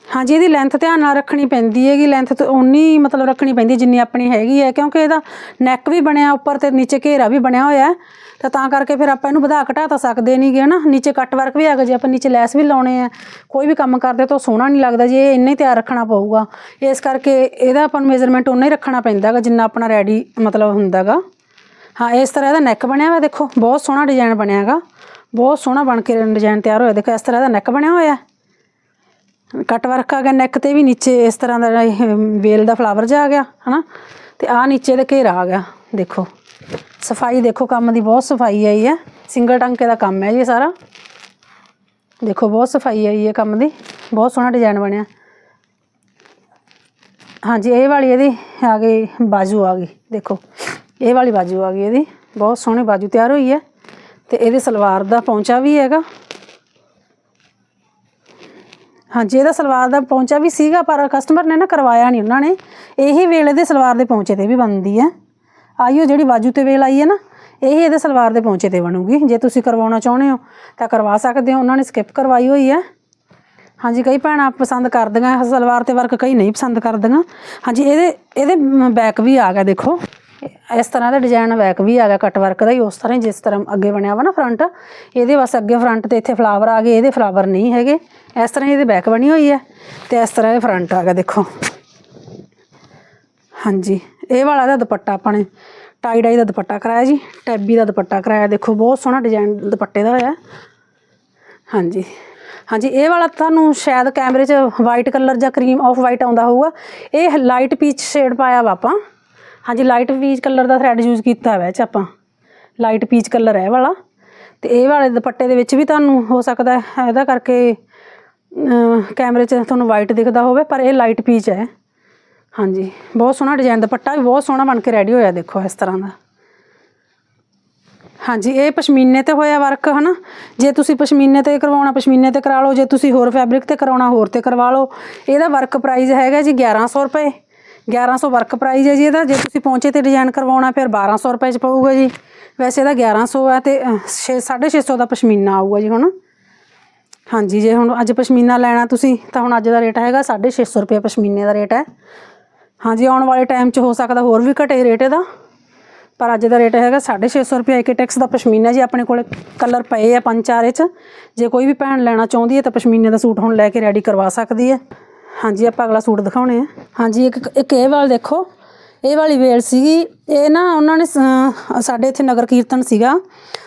ਹਾਂਜੀ ਇਹਦੀ ਲੈਂਥ ਧਿਆਨ ਨਾਲ ਰੱਖਣੀ ਪੈਂਦੀ ਹੈਗੀ ਲੈਂਥ ਤੇ ਉਨੀ ਮਤਲਬ ਰੱਖਣੀ ਪੈਂਦੀ ਜਿੰਨੀ ਆਪਣੀ ਹੈਗੀ ਹੈ, ਕਿਉਂਕਿ ਇਹਦਾ ਨੈਕ ਵੀ ਬਣਿਆ ਉੱਪਰ ਤੇ ਨੀਚੇ ਘੇਰਾ ਵੀ ਬਣਿਆ ਹੋਇਆ ਹੈ। ਤਾਂ ਤਾਂ ਕਰਕੇ ਫਿਰ ਆਪਾਂ ਇਹਨੂੰ ਵਧਾ ਘਟਾ ਤਾਂ ਸਕਦੇ ਨਹੀਂਗੇ ਹਨਾ? ਨੀਚੇ ਕੱਟ ਵਰਕ ਵੀ ਹੈਗਾ, ਜੇ ਆਪਾਂ ਨੀਚੇ ਲੈਸ ਵੀ ਲਾਉਣੇ ਆ, ਕੋਈ ਵੀ ਕੰਮ ਕਰਦੇ ਤਾਂ ਉਹ ਸੋਹਣਾ ਨਹੀਂ ਲੱਗਦਾ ਜੇ ਇਹ ਇੰਨਾ ਹੀ ਤਿਆਰ ਰੱਖਣਾ ਪਊਗਾ। ਇਸ ਕਰਕੇ ਇਹਦਾ ਆਪਾਂ ਨੂੰ ਮੇਜ਼ਰਮੈਂਟ ਉਨਾ ਹੀ ਰੱਖਣਾ ਪੈਂਦਾ ਹੈਗਾ ਜਿੰਨਾ ਆਪਣਾ ਰੈਡੀ ਮਤਲਬ ਹੁੰਦਾਗਾ ਹਾਂ, ਇਸ ਤਰ੍ਹਾਂ ਇਹਦਾ ਨੈਕ ਬਣਿਆ ਹੋਇਆ ਦੇਖੋ, ਬਹੁਤ ਸੋਹਣਾ ਡਿਜ਼ਾਈਨ ਬਣਿਆ ਹੈਗਾ ਬਹੁਤ ਸੋਹਣਾ ਬਣ ਕੇ ਡਿਜ਼ਾਈਨ ਤਿਆਰ ਹੋਇਆ। ਦੇਖੋ, ਇਸ ਤਰ੍ਹਾਂ ਇਹਦਾ ਨੈਕ ਬਣਿਆ ਹੋਇਆ। ਕੱਟ ਵਰਕ ਆ ਗਿਆ ਨੈਕ ਤੇ ਵੀ, ਨੀਚੇ ਇਸ ਤਰ੍ਹਾਂ ਦਾ ਇਹ ਵੇਲ ਦਾ ਫਲਾਵਰ ਜਿਹਾ ਆ ਗਿਆ, ਹਨਾ? ਤੇ ਆ ਨੀਚੇ ਦਾ ਘੇਰਾ ਆ ਗਿਆ, ਦੇਖੋ। ਸਫ਼ਾਈ ਦੇਖੋ, ਕੰਮ ਦੀ ਬਹੁਤ ਸਫ਼ਾਈ ਆਈ ਹੈ। ਸਿੰਗਲ ਟੰਕੇ ਦਾ ਕੰਮ ਹੈ ਜੀ ਸਾਰਾ। ਦੇਖੋ, ਬਹੁਤ ਸਫ਼ਾਈ ਆਈ ਹੈ ਕੰਮ ਦੀ। ਬਹੁਤ ਸੋਹਣਾ ਡਿਜ਼ਾਈਨ ਬਣਿਆ। ਹਾਂਜੀ, ਇਹ ਵਾਲੀ ਇਹਦੀ ਆ ਗਈ, ਬਾਜੂ ਆ ਗਈ, ਦੇਖੋ। ਇਹ ਵਾਲੀ ਬਾਜੂ ਆ ਗਈ ਇਹਦੀ। ਬਹੁਤ ਸੋਹਣੀ ਬਾਜੂ ਤਿਆਰ ਹੋਈ ਹੈ। ਤੇ ਇਹਦੇ ਸਲਵਾਰ ਦਾ ਪੌਂਚਾ ਵੀ ਹੈਗਾ। ਹਾਂਜੀ, ਇਹਦਾ ਸਲਵਾਰ ਦਾ ਪੌਂਚਾ ਵੀ ਸੀਗਾ, ਪਰ ਕਸਟਮਰ ਨੇ ਨਾ ਕਰਵਾਇਆ ਨਹੀਂ ਉਹਨਾਂ ਨੇ। ਇਹੀ ਵੇਲੇ ਦੇ ਸਲਵਾਰ ਦੇ ਪੌਂਚੇ ਤੇ ਵੀ ਬਣਦੀ ਹੈ। ਆਈਓ, ਜਿਹੜੀ ਬਾਜੂ ਤੇ ਵੇਲ ਆਈ ਹੈ ਨਾ, ਇਹ ਇਹਦੇ ਸਲਵਾਰ ਦੇ ਪੌਂਚੇ ਤੇ ਬਣੂਗੀ। ਜੇ ਤੁਸੀਂ ਕਰਵਾਉਣਾ ਚਾਹੁੰਦੇ ਹੋ, ਤਾਂ ਕਰਵਾ ਸਕਦੇ ਹੋ। ਉਹਨਾਂ ਨੇ ਸਕਿਪ ਕਰਵਾਈ ਹੋਈ ਹੈ। ਹਾਂਜੀ, ਕਈ ਭੈਣਾਂ ਪਸੰਦ ਕਰਦੀਆਂ, ਸਲਵਾਰ ਤੇ ਵਰਕ ਕਈ ਨਹੀਂ ਪਸੰਦ ਕਰਦੀਆਂ। ਹਾਂਜੀ, ਇਹਦੇ ਇਹਦੇ ਬੈਕ ਵੀ ਆ ਗਿਆ, ਦੇਖੋ। ਇਸ ਤਰ੍ਹਾਂ ਦਾ ਡਿਜ਼ਾਈਨ ਬੈਕ ਵੀ ਆ ਗਿਆ ਕਟ ਵਰਕ ਦਾ ਹੀ, ਉਸ ਤਰ੍ਹਾਂ ਹੀ ਜਿਸ ਤਰ੍ਹਾਂ ਅੱਗੇ ਬਣਿਆ ਵਾ ਨਾ ਫਰੰਟ ਇਹਦੇ ਬਸ ਅੱਗੇ ਫਰੰਟ ਤੇ ਇੱਥੇ ਫਲਾਵਰ ਆ ਗਏ, ਇਹਦੇ ਫਲਾਵਰ ਨਹੀਂ ਹੈਗੇ। ਇਸ ਤਰ੍ਹਾਂ ਹੀ ਇਹਦੇ ਬੈਕ ਬਣੀ ਹੋਈ ਹੈ ਤੇ ਇਸ ਤਰ੍ਹਾਂ ਇਹ ਫਰੰਟ ਆ ਗਿਆ, ਦੇਖੋ। ਹਾਂਜੀ, ਇਹ ਵਾਲਾ ਦਾ ਦੁਪੱਟਾ ਆਪਾਂ ਨੇ ਟਾਈ ਡਾਈ ਦਾ ਦੁਪੱਟਾ ਕਰਾਇਆ ਜੀ ਟੈਬੀ ਦਾ ਦੁਪੱਟਾ ਕਰਾਇਆ, ਦੇਖੋ ਬਹੁਤ ਸੋਹਣਾ ਡਿਜ਼ਾਈਨ ਦੁਪੱਟੇ ਦਾ ਹੋਇਆ। ਹਾਂਜੀ ਹਾਂਜੀ, ਇਹ ਵਾਲਾ ਤੁਹਾਨੂੰ ਸ਼ਾਇਦ ਕੈਮਰੇ 'ਚ ਵਾਈਟ ਕਲਰ ਜਾਂ ਕਰੀਮ ਆਫ ਵਾਈਟ ਆਉਂਦਾ ਹੋਊਗਾ। ਇਹ ਲਾਈਟ ਪੀਚ ਸ਼ੇਡ ਪਾਇਆ ਵਾ ਆਪਾਂ। ਹਾਂਜੀ ਲਾਈਟ ਪੀਚ ਕਲਰ ਦਾ ਥਰੈਡ ਯੂਜ਼ ਕੀਤਾ ਹੋਇਆ ਇਹ 'ਚ ਆਪਾਂ। ਲਾਈਟ ਪੀਚ ਕਲਰ ਹੈ ਇਹ ਵਾਲਾ। ਤੇ ਇਹ ਵਾਲੇ ਦੁਪੱਟੇ ਦੇ ਵਿੱਚ ਵੀ ਤੁਹਾਨੂੰ ਹੋ ਸਕਦਾ ਹੈ, ਇਹਦਾ ਕਰਕੇ ਕੈਮਰੇ 'ਚ ਤੁਹਾਨੂੰ ਵਾਈਟ ਦਿਖਦਾ ਹੋਵੇ, ਪਰ ਇਹ ਲਾਈਟ ਪੀਚ ਹੈ। ਹਾਂਜੀ, ਬਹੁਤ ਸੋਹਣਾ ਡਿਜ਼ਾਈਨ ਦੁਪੱਟਾ ਵੀ, ਬਹੁਤ ਸੋਹਣਾ ਬਣ ਕੇ ਰੈਡੀ ਹੋਇਆ, ਦੇਖੋ ਇਸ ਤਰ੍ਹਾਂ ਦਾ। ਹਾਂਜੀ, ਇਹ ਪਸ਼ਮੀਨੇ ਤੇ ਹੋਇਆ ਵਰਕ ਹਨਾ? ਜੇ ਤੁਸੀਂ ਪਸ਼ਮੀਨੇ ਤੇ ਕਰਵਾਉਣਾ, ਪਸ਼ਮੀਨੇ ਤੇ ਕਰਾ ਲਓ। ਜੇ ਤੁਸੀਂ ਹੋਰ ਫੈਬਰਿਕ ਤੇ ਕਰਾਉਣਾ, ਹੋਰ ਤੇ ਕਰਵਾ ਲਓ। ਇਹਦਾ ਵਰਕ ਪ੍ਰਾਈਸ ਹੈਗਾ ਜੀ 1100 ਰੁਪਏ। 1100 ਵਰਕ ਪ੍ਰਾਈਸ ਹੈ ਜੀ ਇਹਦਾ। ਜੇ ਤੁਸੀਂ ਪਹੁੰਚੇ ਤੇ ਡਿਜ਼ਾਈਨ ਕਰਵਾਉਣਾ, ਫਿਰ 1200 ਰੁਪਏ ਚ ਪਊਗਾ ਜੀ। ਵੈਸੇ ਇਹਦਾ 1100 ਹੈ ਤੇ 6 650 ਦਾ ਪਸ਼ਮੀਨਾ ਆਊਗਾ ਜੀ ਹੁਣ। ਹਾਂਜੀ, ਜੇ ਹੁਣ ਅੱਜ ਪਸ਼ਮੀਨਾ ਲੈਣਾ ਤੁਸੀਂ, ਤਾਂ ਹੁਣ ਅੱਜ ਦਾ ਰੇਟ ਹੈਗਾ 650 ਰੁਪਏ ਪਸ਼ਮੀਨੇ ਦਾ ਰੇਟ ਹੈ। ਹਾਂਜੀ, ਆਉਣ ਵਾਲੇ ਟਾਈਮ 'ਚ ਹੋ ਸਕਦਾ ਹੋਰ ਵੀ ਘਟੇ ਰੇਟ ਇਹਦਾ। ਪਰ ਅੱਜ ਦਾ ਰੇਟ ਹੈਗਾ 650 ਰੁਪਏ ਏਕਟੈਕਸ ਦਾ ਪਸ਼ਮੀਨਾ ਜੀ। ਆਪਣੇ ਕੋਲੇ ਕਲਰ ਪਏ ਆ ਪੰਜ ਚਾਰ ਇਹ 'ਚ। ਜੇ ਕੋਈ ਵੀ ਭੈਣ ਲੈਣਾ ਚਾਹੁੰਦੀ ਹੈ ਤਾਂ ਪਸ਼ਮੀਨੇ ਦਾ ਸੂਟ ਹੁਣ ਲੈ ਕੇ ਰੈਡੀ ਕਰਵਾ ਸਕਦੀ ਹੈ। ਹਾਂਜੀ, ਆਪਾਂ ਅਗਲਾ ਸੂਟ ਦਿਖਾਉਣੇ ਆ। ਹਾਂਜੀ, ਇੱਕ ਇੱਕ ਇਹ ਵਾਲ ਦੇਖੋ। ਇਹ ਵਾਲੀ ਵੇਲ ਸੀਗੀ। ਇਹ ਨਾ ਉਹਨਾਂ ਨੇ ਸ- ਸਾਡੇ ਇੱਥੇ ਨਗਰ ਕੀਰਤਨ ਸੀਗਾ।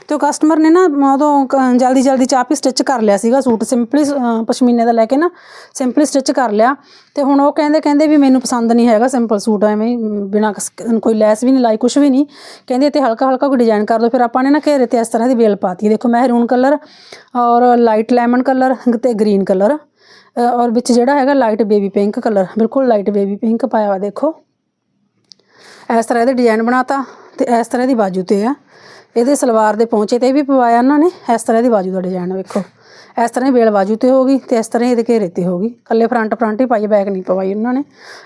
ਤੇ ਉਹ ਕਸਟਮਰ ਨੇ ਨਾ ਉਦੋਂ ਕ- ਜਲਦੀ ਜਲਦੀ ਚਾਪੀ ਸਟਿਚ ਕਰ ਲਿਆ ਸੀਗਾ ਸੂਟ। ਸਿੰਪਲੀ ਪਸ਼ਮੀਨੇ ਦਾ ਲੈ ਕੇ ਨਾ ਸਿੰਪਲੀ ਸਟਿਚ ਕਰ ਲਿਆ। ਤੇ ਹੁਣ ਉਹ ਕਹਿੰਦੇ ਕਹਿੰਦੇ ਵੀ ਮੈਨੂੰ ਪਸੰਦ ਨਹੀਂ ਹੈਗਾ ਸਿੰਪਲ ਸੂਟ, ਐਵੇਂ ਬਿਨਾ ਕੋਈ ਲੈਸ ਵੀ ਨਹੀਂ ਲਾਈ ਕੁਝ ਵੀ ਨਹੀਂ। ਕਹਿੰਦੇ ਤੇ ਹਲਕਾ ਹਲਕਾ ਕੋਈ ਡਿਜ਼ਾਈਨ ਕਰ ਦਿਓ ਫਿਰ ਆਪਾਂ ਨੇ ਨਾ ਘੇਰੇ ਤੇ ਇਸ ਤਰ੍ਹਾਂ ਦੀ ਵੇਲ ਪਾਤੀ। ਦੇਖੋ, ਮਹਿਰੂਨ ਕਲਰ ਔਰ ਲਾਈਟ ਲੈਮਨ ਕਲਰ ਤੇ ਗ੍ਰੀਨ ਕਲਰ ਔਰ ਵਿੱਚ ਜਿਹੜਾ ਹੈਗਾ ਲਾਈਟ ਬੇਬੀ ਪਿੰਕ ਕਲਰ ਬਿਲਕੁਲ ਲਾਈਟ ਬੇਬੀ ਪਿੰਕ ਪਾਇਆ ਵਾ ਦੇਖੋ। ਇਸ ਤਰ੍ਹਾਂ ਇਹਦੇ ਡਿਜ਼ਾਈਨ ਬਣਾਤਾ ਤੇ ਇਸ ਤਰ੍ਹਾਂ ਦੀ ਬਾਜੂ ਤੇ ਆ। ਇਹਦੇ ਸਲਵਾਰ ਦੇ ਪਹੁੰਚੇ ਤੇ ਵੀ ਪਵਾਇਆ ਇਹਨਾਂ ਨੇ, ਇਸ ਤਰ੍ਹਾਂ ਦੀ ਬਾਜੂ ਦਾ ਡਿਜ਼ਾਈਨ ਵੇਖੋ। ਇਸ ਤਰ੍ਹਾਂ ਹੀ ਵੇਲ ਬਾਜੂ ਤੇ ਹੋ ਗਈ ਤੇ ਇਸ ਤਰ੍ਹਾਂ ਹੀ ਇਹਦੇ ਘੇਰੇ ਤੇ ਹੋ ਗਈ। ਕੱਲੇ ਫਰੰਟ ਫਰੰਟ ਹੀ ਪਾਈ ਬੈਕ ਨਹੀਂ ਪਵਾਈ ਉਹਨਾਂ ਨੇ।